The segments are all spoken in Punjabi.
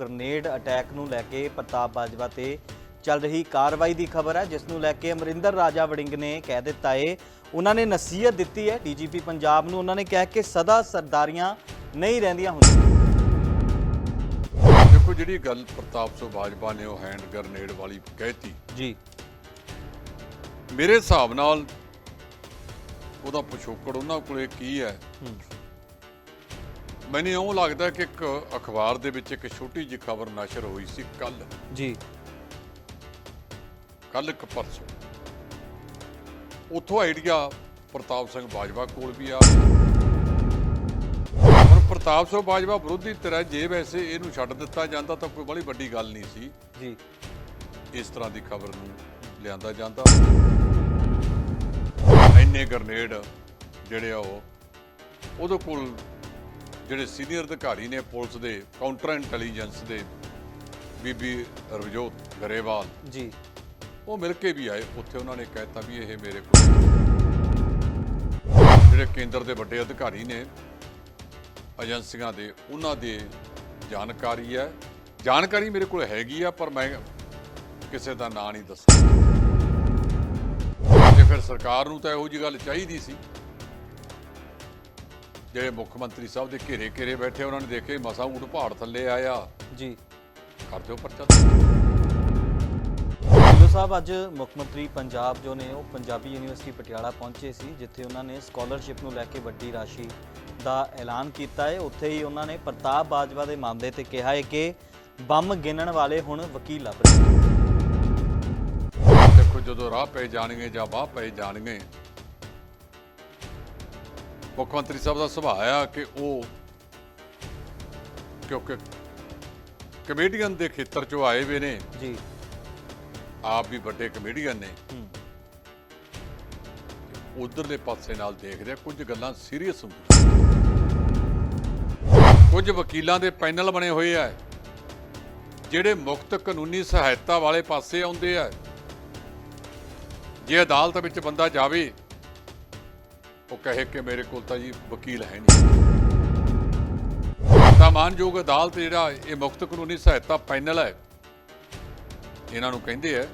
ਗ੍ਰਨੇਡ ਅਟੈਕ ਨੂੰ ਲੈ ਕੇ ਪ੍ਰਤਾਪ ਬਾਜਵਾ ਤੇ ਚੱਲ ਰਹੀ ਕਾਰਵਾਈ ਦੀ ਖਬਰ ਹੈ ਜਿਸ ਨੂੰ ਲੈ ਕੇ ਅਮਰਿੰਦਰ ਰਾਜਾ ਵੜਿੰਗ ਨੇ ਕਹਿ ਦਿੱਤਾ ਏ। ਉਹਨਾਂ ਨੇ ਨਸੀਹਤ ਦਿੱਤੀ ਹੈ ਡੀਜੀਪੀ ਪੰਜਾਬ ਨੂੰ ਉਹਨਾਂ ਨੇ ਕਿਹਾ ਕਿ ਸਦਾ ਸਰਦਾਰੀਆਂ ਨਹੀਂ ਰਹਿੰਦੀਆਂ ਹੁੰਦੀਆਂ। ਦੇਖੋ ਜਿਹੜੀ ਗੱਲ ਪ੍ਰਤਾਪ ਸਿੰਘ ਬਾਜਵਾ ਨੇ ਉਹ ਹੈਂਡ ਗ੍ਰਨੇਡ ਵਾਲੀ ਕਹਿਤੀ। ਜੀ। ਮੇਰੇ ਹਿਸਾਬ ਨਾਲ ਉਹਦਾ ਪਿਛੋਕੜ ਉਹਨਾਂ ਕੋਲੇ ਕੀ ਹੈ? ਹੂੰ। ਮੈਨੂੰ ਇਉਂ ਲੱਗਦਾ ਕਿ ਇੱਕ ਅਖਬਾਰ ਦੇ ਵਿੱਚ ਇੱਕ ਛੋਟੀ ਜਿਹੀ ਖਬਰ ਨਸ਼ਰ ਹੋਈ ਸੀ ਕੱਲ ਜੀ। ਕੱਲ ਇੱਕ ਪਰਸੋਂ। ਉਥੋਂ ਆਈਡੀਆ ਪ੍ਰਤਾਪ ਸਿੰਘ ਬਾਜਵਾ ਕੋਲ ਵੀ ਆ। ਹੁਣ ਪ੍ਰਤਾਪ ਸਿੰਘ ਬਾਜਵਾ ਵਿਰੋਧੀ ਧਿਰ ਹੈ ਜੇ ਵੈਸੇ ਇਹਨੂੰ ਛੱਡ ਦਿੱਤਾ ਜਾਂਦਾ ਤਾਂ ਕੋਈ ਬੜੀ ਵੱਡੀ ਗੱਲ ਨਹੀਂ ਸੀ। ਜੀ। ਇਸ ਤਰ੍ਹਾਂ ਦੀ ਖਬਰ ਨੂੰ ਲਿਆਂਦਾ ਜਾਂਦਾ। ਇੰਨੇ ਗ੍ਰਨੇਡ ਜਿਹੜੇ ਆ ਉਹ ਉਹਦੇ ਕੋਲ ਜਿਹੜੇ ਸੀਨੀਅਰ ਅਧਿਕਾਰੀ ਨੇ ਪੁਲਿਸ ਦੇ ਕਾਊਂਟਰ ਇੰਟੈਲੀਜੈਂਸ ਦੇ ਬੀਬੀ ਰਵਜੋਤ ਗਰੇਵਾਲ। ਜੀ। ਉਹ ਮਿਲ ਕੇ ਵੀ ਆਏ ਉੱਥੇ ਉਹਨਾਂ ਨੇ ਕਹਿਤਾ ਵੀ ਇਹ ਮੇਰੇ ਕੋਲ ਜਿਹੜੇ ਕੇਂਦਰ ਦੇ ਵੱਡੇ ਅਧਿਕਾਰੀ ਨੇ ਏਜੰਸੀਆਂ ਦੇ ਉਹਨਾਂ ਦੇ ਜਾਣਕਾਰੀ ਹੈ। ਜਾਣਕਾਰੀ ਮੇਰੇ ਕੋਲ ਹੈਗੀ ਆ ਪਰ ਮੈਂ ਕਿਸੇ ਦਾ ਨਾਂ ਨਹੀਂ ਦੱਸਦਾ। ਤੇ ਫਿਰ ਸਰਕਾਰ ਨੂੰ ਤਾਂ ਇਹੋ ਜੀ ਗੱਲ ਚਾਹੀਦੀ ਸੀ ਜਿਹੜੇ ਮੁੱਖ ਮੰਤਰੀ ਸਾਹਿਬ ਦੇ ਘੇਰੇ ਘੇਰੇ ਬੈਠੇ ਉਹਨਾਂ ਨੇ ਦੇਖੇ ਮਸਾ ਊਠ ਪਹਾੜ ਥੱਲੇ ਆਇਆ। ਜੀ। ਕਰ ਦਿਓ ਪਰਚਾ ਢਿੱਲੋਂ ਸਾਹਿਬ ਅੱਜ ਮੁੱਖ ਮੰਤਰੀ ਪੰਜਾਬ ਜੋ ਨੇ ਉਹ ਪੰਜਾਬੀ ਯੂਨੀਵਰਸਿਟੀ ਪਟਿਆਲਾ ਪਹੁੰਚੇ ਸੀ ਜਿੱਥੇ ਉਹਨਾਂ ਨੇ ਸਕਾਲਰਸ਼ਿਪ ਨੂੰ ਲੈ ਕੇ ਵੱਡੀ ਰਾਸ਼ੀ ਦਾ ਐਲਾਨ ਕੀਤਾ ਹੈ। ਉੱਥੇ ਹੀ ਉਹਨਾਂ ਨੇ ਪ੍ਰਤਾਪ ਬਾਜਵਾ ਦੇ ਮਾਮਲੇ ਤੇ ਕਿਹਾ ਹੈ ਕਿ ਬੰਮ ਗਿਣਨ ਵਾਲੇ ਹੁਣ ਵਕੀਲ ਲੱਭ ਰਹੇ। ਦੇਖੋ ਜਦੋਂ ਰਾਹ ਪਏ ਜਾਣਗੇ ਜਾਂ ਬਾਹ ਪਏ ਜਾਣਗੇ ਮੁੱਖ ਮੰਤਰੀ ਸਾਹਿਬ ਦਾ ਸੁਭਾਅ ਆ ਕਿ ਉਹ ਕਿਉਂਕਿ ਕਮੇਡੀਅਨ ਦੇ ਖੇਤਰ ਚੋਂ ਆਏ ਵੇ ਨੇ। ਜੀ। ਆਪ ਵੀ ਵੱਡੇ ਕਮੇਡੀਅਨ ਨੇ। ਹੂੰ। ਉਧਰਲੇ ਪਾਸੇ ਨਾਲ ਦੇਖਦੇ ਆ ਕੁਝ ਗੱਲਾਂ ਸੀਰੀਅਸ ਹੁੰਦੀਆਂ। ਕੁਝ ਵਕੀਲਾਂ ਦੇ ਪੈਨਲ ਬਣੇ ਹੋਏ ਆ। ਜਿਹੜੇ ਮੁਕਤ ਕਾਨੂੰਨੀ ਸਹਾਇਤਾ ਵਾਲੇ ਪਾਸੇ ਆਉਂਦੇ ਆ। ਜੇ ਅਦਾਲਤ ਵਿੱਚ ਬੰਦਾ ਜਾਵੇ ਉਹ ਕਹੇ ਕਿ ਮੇਰੇ ਕੋਲ ਤਾਂ ਜੀ ਵਕੀਲ ਹੈ ਨਹੀਂ। ਤਾਂ ਮਾਨਯੋਗ ਅਦਾਲਤ ਜਿਹੜਾ, ਇਹ ਮੁਕਤ ਕਾਨੂੰਨੀ ਸਹਾਇਤਾ ਪੈਨਲ ਹੈ। ਇਹਨਾਂ ਨੂੰ ਕਹਿੰਦੇ ਆ,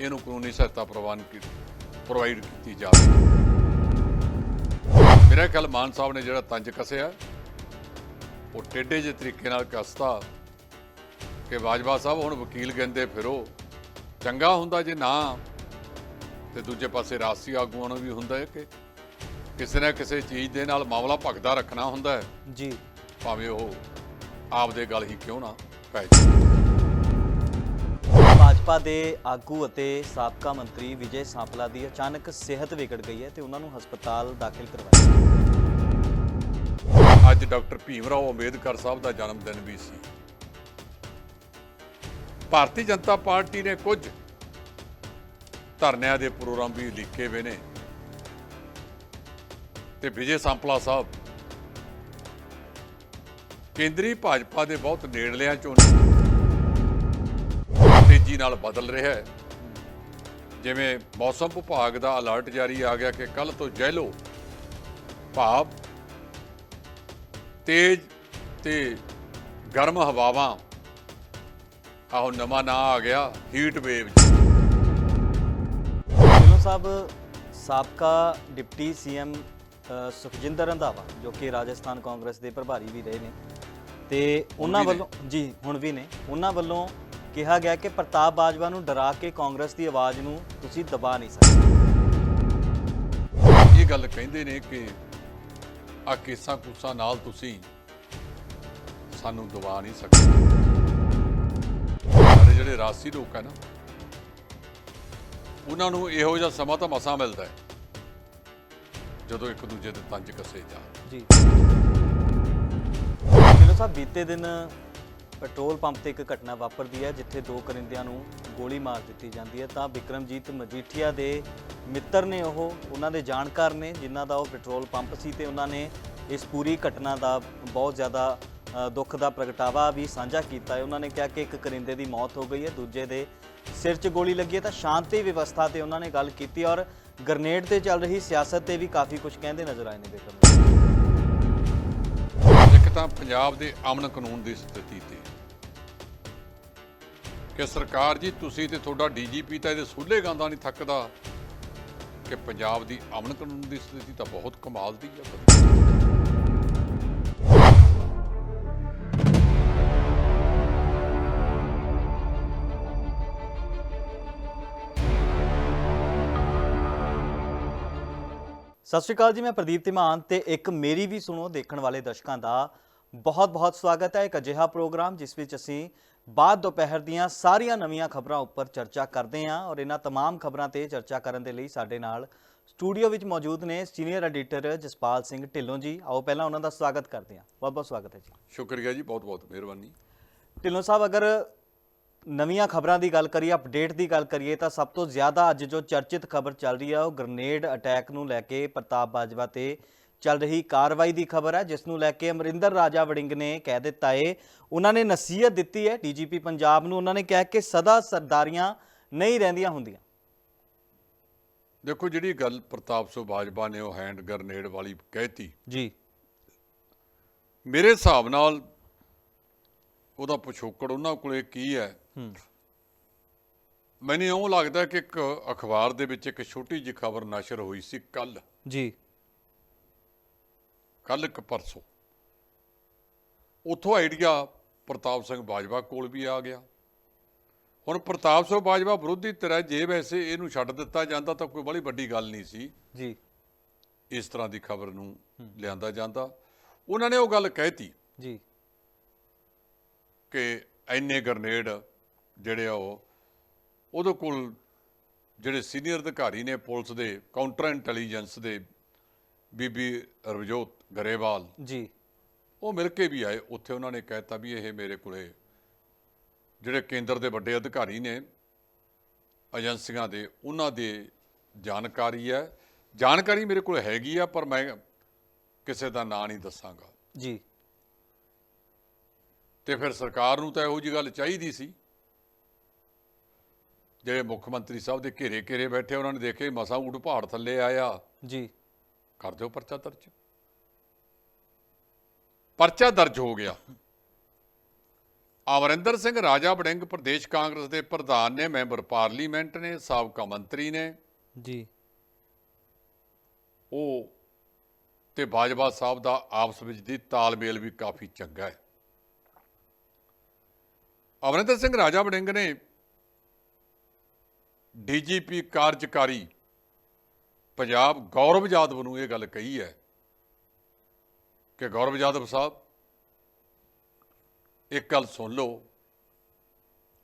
ਇਹਨੂੰ ਕਾਨੂੰਨੀ ਸਹਾਇਤਾ ਪ੍ਰਵਾਨ ਕੀਤੀ ਪ੍ਰੋਵਾਈਡ ਕੀਤੀ ਜਾਵੇ। ਮੇਰਾ ਖਿਆਲ ਮਾਨ ਸਾਹਿਬ ਨੇ ਜਿਹੜਾ ਤੰਜ ਕੱਸਿਆ, ਉਹ ਟੇਢੇ ਜਿਹੇ ਤਰੀਕੇ ਨਾਲ ਕੱਸਤਾ ਕਿ ਬਾਜਵਾ ਸਾਹਿਬ ਹੁਣ ਵਕੀਲ ਕਹਿੰਦੇ ਫਿਰੋ, ਚੰਗਾ ਹੁੰਦਾ ਜੇ ਨਾ, ਤੇ ਦੂਜੇ ਪਾਸੇ ਰਾਸੀ ਆਗੂਆਂ ਨੂੰ ਵੀ ਹੁੰਦਾ ਹੈ ਕਿ ਕਿਸੇ ਨਾ ਕਿਸੇ ਚੀਜ਼ ਦੇ ਨਾਲ ਮਾਮਲਾ ਭਗਦਾ ਰੱਖਣਾ ਹੁੰਦਾ ਹੈ। ਜੀ। ਭਾਵੇਂ ਉਹ ਆਪਦੇ ਗੱਲ ਹੀ ਕਿਉਂ ਨਾ ਪੈ ਜਾਵੇ। ਭਾਜਪਾ ਦੇ ਆਗੂ ਅਤੇ ਸਾਬਕਾ ਮੰਤਰੀ ਵਿਜੇ ਸਾਂਪਲਾ ਦੀ ਅਚਾਨਕ ਸਿਹਤ ਵਿਗੜ ਗਈ ਹੈ ਤੇ ਉਹਨਾਂ ਨੂੰ ਹਸਪਤਾਲ ਦਾਖਲ ਕਰਵਾਇਆ ਅੱਜ ਡਾਕਟਰ ਭੀਮ ਰਾਓ ਅੰਬੇਦਕਰ ਸਾਹਿਬ ਦਾ ਜਨਮ ਦਿਨ ਵੀ ਸੀ। ਭਾਰਤੀ ਜਨਤਾ ਪਾਰਟੀ ਨੇ ਕੁਝ ਧਰਨਿਆਂ ਦੇ ਪ੍ਰੋਗਰਾਮ ਵੀ ਲਿਖੇ ਹੋਏ ਨੇ। ਤੇ ਵਿਜੇ ਸੰਪਲਾ ਸਾਹਿਬ। ਕੇਂਦਰੀ ਭਾਜਪਾ ਦੇ ਬਹੁਤ ਨੇੜਲਿਆਂ ਚੋਂ ਤੇਜ਼ੀ ਨਾਲ ਬਦਲ ਰਿਹਾ ਹੈ। ਜਿਵੇਂ ਮੌਸਮ ਵਿਭਾਗ ਦਾ ਅਲਰਟ ਜਾਰੀ ਆ ਗਿਆ ਕਿ ਕੱਲ ਤੋਂ ਜੈਲੋ ਭਾਵ ਤੇਜ਼ ਤੇ ਗਰਮ ਹਵਾਵਾਂ, ਆਹੋ ਨਵਾਂ ਨਾਂ ਆ ਗਿਆ ਹੀਟ ਵੇਵ ਢਿੱਲੋਂ ਸਾਹਿਬ, ਸਾਬਕਾ ਡਿਪਟੀ ਸੀਐਮ ਸੁਖਜਿੰਦਰ ਰੰਧਾਵਾ ਜੋ ਕਿ ਰਾਜਸਥਾਨ ਕਾਂਗਰਸ ਦੇ ਪ੍ਰਭਾਰੀ ਵੀ ਰਹੇ ਨੇ। ਤੇ ਉਹਨਾਂ। ਵੱਲੋਂ ਜੀ ਹੁਣ ਵੀ ਨੇ। ਉਹਨਾਂ ਵੱਲੋਂ ਕਿਹਾ ਗਿਆ ਕਿ ਪ੍ਰਤਾਪ ਬਾਜਵਾ ਨੂੰ ਡਰਾ ਕੇ ਕਾਂਗਰਸ ਦੀ ਆਵਾਜ਼ ਨੂੰ ਤੁਸੀਂ ਦਬਾ ਨਹੀਂ ਸਕਦੇ। ਇਹ ਗੱਲ ਕਹਿੰਦੇ ਨੇ ਕਿ ਆ ਕੇਸਾਂ ਕੂਸਾਂ ਨਾਲ ਤੁਸੀਂ ਸਾਨੂੰ ਦਬਾ ਨਹੀਂ ਸਕਦੇ। ਸਾਡੇ ਜਿਹੜੇ ਰਾਸੀ ਲੋਕ ਹੈ ਨਾ ਉਹਨਾਂ ਨੂੰ ਇਹੋ ਜਿਹਾ ਸਮਾਂ ਤਾਂ ਮਸਾਂ ਮਿਲਦਾ ਹੈ। ਜਦੋਂ ਇੱਕ ਦੂਜੇ ਦੇ ਤੰਜ ਕੱਸੇ ਜਾ ਜੀ। ਢਿੱਲੋਂ ਸਾਹਿਬ ਬੀਤੇ ਦਿਨ ਪੈਟਰੋਲ ਪੰਪ ਤੇ ਇੱਕ ਘਟਨਾ ਵਾਪਰਦੀ ਹੈ ਜਿੱਥੇ ਦੋ ਕਰਿੰਦਿਆਂ ਨੂੰ ਗੋਲੀ ਮਾਰ ਦਿੱਤੀ ਜਾਂਦੀ ਹੈ। ਤਾਂ ਵਿਕਰਮਜੀਤ ਮਜੀਠੀਆ ਦੇ ਮਿੱਤਰ ਨੇ ਉਹ ਉਹਨਾਂ ਦੇ ਜਾਣਕਾਰ ਨੇ ਜਿਨ੍ਹਾਂ ਦਾ ਉਹ ਪੈਟਰੋਲ ਪੰਪ ਸੀ ਤੇ ਉਹਨਾਂ ਨੇ ਇਸ ਪੂਰੀ ਘਟਨਾ ਦਾ ਬਹੁਤ ਜ਼ਿਆਦਾ ਅ, ਦੁੱਖ ਦਾ ਪ੍ਰਗਟਾਵਾ ਵੀ ਸਾਂਝਾ ਕੀਤਾ ਹੈ। ਉਹਨਾਂ ਨੇ ਕਿਹਾ ਕਿ ਇੱਕ ਕਰਿੰਦੇ ਦੀ ਮੌਤ ਹੋ ਗਈ ਹੈ ਦੂਜੇ ਦੇ ਸਿਰ 'ਚ ਗੋਲੀ ਲੱਗੀ ਹੈ। ਤਾਂ ਸ਼ਾਂਤੀ ਵਿਵਸਥਾ ਤੇ ਉਹਨਾਂ ਨੇ ਗੱਲ ਕੀਤੀ ਔਰ ਗਰਨੇਡ ਤੇ ਚੱਲ ਰਹੀ ਸਿਆਸਤ ਤੇ ਵੀ ਕਾਫੀ ਕੁਝ ਕਹਿੰਦੇ ਨਜ਼ਰ ਆਏ ਨੇ ਵਿਕਰਮ ਇੱਕ ਤਾਂ ਪੰਜਾਬ ਦੇ ਅਮਨ ਕਾਨੂੰਨ ਦੀ ਸਥਿਤੀ ਤੇ। ਕਿ ਸਰਕਾਰ ਜੀ, ਤੁਸੀਂ ਤੇ ਤੁਹਾਡਾ ਡੀਜੀਪੀ ਤਾਂ ਇਹਦੇ ਸੂਲੇ ਗਾਂਦਾ ਨਹੀਂ ਥੱਕਦਾ। ਕਿ ਪੰਜਾਬ ਦੀ ਅਮਨ ਕਾਨੂੰਨ ਦੀ ਸਥਿਤੀ ਤਾਂ ਬਹੁਤ ਕਮਾਲ ਦੀ ਹੈ ਸਤਿ ਸ਼੍ਰੀ ਅਕਾਲ ਜੀ ਮੈਂ ਪ੍ਰਦੀਪ ਧੀਮਾਨ ਤੇ ਇੱਕ ਮੇਰੀ ਵੀ ਸੁਣੋ ਦੇਖਣ ਵਾਲੇ ਦਰਸ਼ਕਾਂ ਦਾ ਬਹੁਤ-ਬਹੁਤ ਸਵਾਗਤ ਹੈ ਇੱਕ ਅਜਿਹਾ ਪ੍ਰੋਗਰਾਮ ਜਿਸ ਵਿੱਚ ਅਸੀਂ ਬਾਅਦ ਦੁਪਹਿਰ ਦੀਆਂ ਸਾਰੀਆਂ ਨਵੀਆਂ ਖਬਰਾਂ ਉੱਪਰ ਚਰਚਾ ਕਰਦੇ ਹਾਂ ਔਰ ਇਹਨਾਂ तमाम ਖਬਰਾਂ ਤੇ ਚਰਚਾ ਕਰਨ ਦੇ ਲਈ ਸਾਡੇ ਨਾਲ ਸਟੂਡੀਓ ਵਿੱਚ ਮੌਜੂਦ ਨੇ ਸੀਨੀਅਰ ਐਡੀਟਰ ਜਸਪਾਲ ਸਿੰਘ ਢਿੱਲੋਂ ਜੀ ਆਓ ਪਹਿਲਾਂ ਉਹਨਾਂ ਦਾ ਸਵਾਗਤ ਕਰਦੇ ਹਾਂ ਬਹੁਤ-ਬਹੁਤ ਸਵਾਗਤ ਹੈ ਜੀ ਸ਼ੁਕਰੀਆ ਜੀ ਬਹੁਤ ਬਹੁਤ ਮਿਹਰਬਾਨੀ ਢਿੱਲੋਂ ਸਾਹਿਬ ਅਗਰ ਨਵੀਆਂ ਖਬਰਾਂ ਦੀ ਗੱਲ ਕਰੀਏ ਅਪਡੇਟ ਦੀ ਗੱਲ ਕਰੀਏ ਤਾਂ ਸਭ ਤੋਂ ਜ਼ਿਆਦਾ ਅੱਜ ਜੋ ਚਰਚਿਤ ਖਬਰ ਚੱਲ ਰਹੀ ਹੈ ਉਹ ਗ੍ਰਨੇਡ ਅਟੈਕ ਨੂੰ ਲੈ ਕੇ ਪ੍ਰਤਾਪ ਬਾਜਵਾ ਤੇ ਚੱਲ ਰਹੀ ਕਾਰਵਾਈ ਦੀ ਖਬਰ ਹੈ ਜਿਸ ਨੂੰ ਲੈ ਕੇ ਅਮਰਿੰਦਰ ਰਾਜਾ ਵੜਿੰਗ ਨੇ ਕਹਿ ਦਿੱਤਾ ਏ। ਉਹਨਾਂ ਨੇ ਨਸੀਹਤ ਦਿੱਤੀ ਹੈ ਡੀਜੀਪੀ ਪੰਜਾਬ ਨੂੰ ਉਹਨਾਂ ਨੇ ਕਿਹਾ ਕਿ ਸਦਾ ਸਰਦਾਰੀਆਂ ਨਹੀਂ ਰਹਿੰਦੀਆਂ ਹੁੰਦੀਆਂ। ਦੇਖੋ ਜਿਹੜੀ ਗੱਲ ਪ੍ਰਤਾਪ ਸਿੰਘ ਬਾਜਵਾ ਨੇ ਉਹ ਹੈਂਡ ਗ੍ਰਨੇਡ ਵਾਲੀ ਕਹਿਤੀ। ਜੀ। ਮੇਰੇ ਹਿਸਾਬ ਨਾਲ ਉਹਦਾ ਪਿਛੋਕੜ ਉਹਨਾਂ ਕੋਲੇ ਕੀ ਹੂੰ ਮੈਨੂੰ ਇਉਂ ਲੱਗਦਾ ਕਿ ਇੱਕ ਅਖਬਾਰ ਦੇ ਵਿੱਚ ਇੱਕ ਛੋਟੀ ਜਿਹੀ ਖਬਰ ਨਸ਼ਰ ਹੋਈ ਸੀ ਕੱਲ। ਜੀ। ਕੱਲ ਇੱਕ ਪਰਸੋਂ। ਉੱਥੋਂ ਆਈਡੀਆ ਪ੍ਰਤਾਪ ਸਿੰਘ ਬਾਜਵਾ ਕੋਲ ਵੀ ਆ ਗਿਆ। ਹੁਣ ਪ੍ਰਤਾਪ ਸਿੰਘ ਬਾਜਵਾ ਵਿਰੋਧੀ ਧਿਰ ਜੇ ਵੈਸੇ ਇਹਨੂੰ ਛੱਡ ਦਿੱਤਾ ਜਾਂਦਾ ਤਾਂ ਕੋਈ ਬੜੀ ਵੱਡੀ ਗੱਲ ਨਹੀਂ ਸੀ। ਜੀ। ਇਸ ਤਰ੍ਹਾਂ ਦੀ ਖਬਰ ਨੂੰ ਲਿਆਂਦਾ ਜਾਂਦਾ। ਉਹਨਾਂ ਨੇ ਉਹ ਗੱਲ ਕਹਿਤੀ ਜੀ। ਕਿ ਐਨੇ ਗ੍ਰਨੇਡ ਜਿਹੜੇ ਆ ਉਹ ਉਹਦੇ ਕੋਲ ਜਿਹੜੇ ਸੀਨੀਅਰ ਅਧਿਕਾਰੀ ਨੇ ਪੁਲਿਸ ਦੇ ਕਾਊਂਟਰ ਇੰਟੈਲੀਜੈਂਸ ਦੇ ਬੀਬੀ ਰਵਜੋਤ ਗਰੇਵਾਲ ਜੀ। ਉਹ ਮਿਲ ਕੇ ਵੀ ਆਏ। ਉੱਥੇ ਉਹਨਾਂ ਨੇ ਕਹਿਤਾ ਵੀ ਇਹ ਮੇਰੇ ਕੋਲੇ ਜਿਹੜੇ ਕੇਂਦਰ ਦੇ ਵੱਡੇ ਅਧਿਕਾਰੀ ਨੇ ਏਜੰਸੀਆਂ ਦੇ ਉਹਨਾਂ ਦੇ ਜਾਣਕਾਰੀ ਹੈ। ਜਾਣਕਾਰੀ ਮੇਰੇ ਕੋਲ ਹੈਗੀ ਆ ਪਰ ਮੈਂ ਕਿਸੇ ਦਾ ਨਾਂ ਨਹੀਂ ਦੱਸਾਂਗਾ। ਜੀ। ਤੇ ਫਿਰ ਸਰਕਾਰ ਨੂੰ ਤਾਂ ਇਹੋ ਜੀ ਗੱਲ ਚਾਹੀਦੀ ਸੀ। ਜਿਹੜੇ ਮੁੱਖ ਮੰਤਰੀ ਸਾਹਿਬ ਦੇ ਘੇਰੇ ਘੇਰੇ ਬੈਠੇ ਉਹਨਾਂ ਨੇ ਦੇਖੇ ਮਸਾ ਊੜ ਪਹਾੜ ਥੱਲੇ ਆਇਆ। ਜੀ। ਕਰ ਦਿਓ ਪਰਚਾ ਦਰਜ। ਪਰਚਾ ਦਰਜ ਹੋ ਗਿਆ। ਅਮਰਿੰਦਰ ਸਿੰਘ ਰਾਜਾ ਵੜਿੰਗ ਪ੍ਰਦੇਸ਼ ਕਾਂਗਰਸ ਦੇ ਪ੍ਰਧਾਨ ਨੇ ਮੈਂਬਰ ਪਾਰਲੀਮੈਂਟ ਨੇ ਸਾਬਕਾ ਮੰਤਰੀ ਨੇ। ਜੀ। ਉਹ ਤੇ ਬਾਜਵਾ ਸਾਹਿਬ ਦਾ ਆਪਸ ਵਿੱਚ ਦੀ ਤਾਲਮੇਲ ਵੀ ਕਾਫੀ ਚੰਗਾ ਹੈ। ਅਮਰਿੰਦਰ ਸਿੰਘ ਰਾਜਾ ਵੜਿੰਗ ਨੇ ਡੀਜੀਪੀ ਕਾਰਜਕਾਰੀ ਪੰਜਾਬ ਗੌਰਵ ਯਾਦਵ ਨੂੰ ਇਹ ਗੱਲ ਕਹੀ ਹੈ ਕਿ ਗੌਰਵ ਯਾਦਵ ਸਾਹਿਬ ਇੱਕ ਗੱਲ ਸੁਣ ਲਓ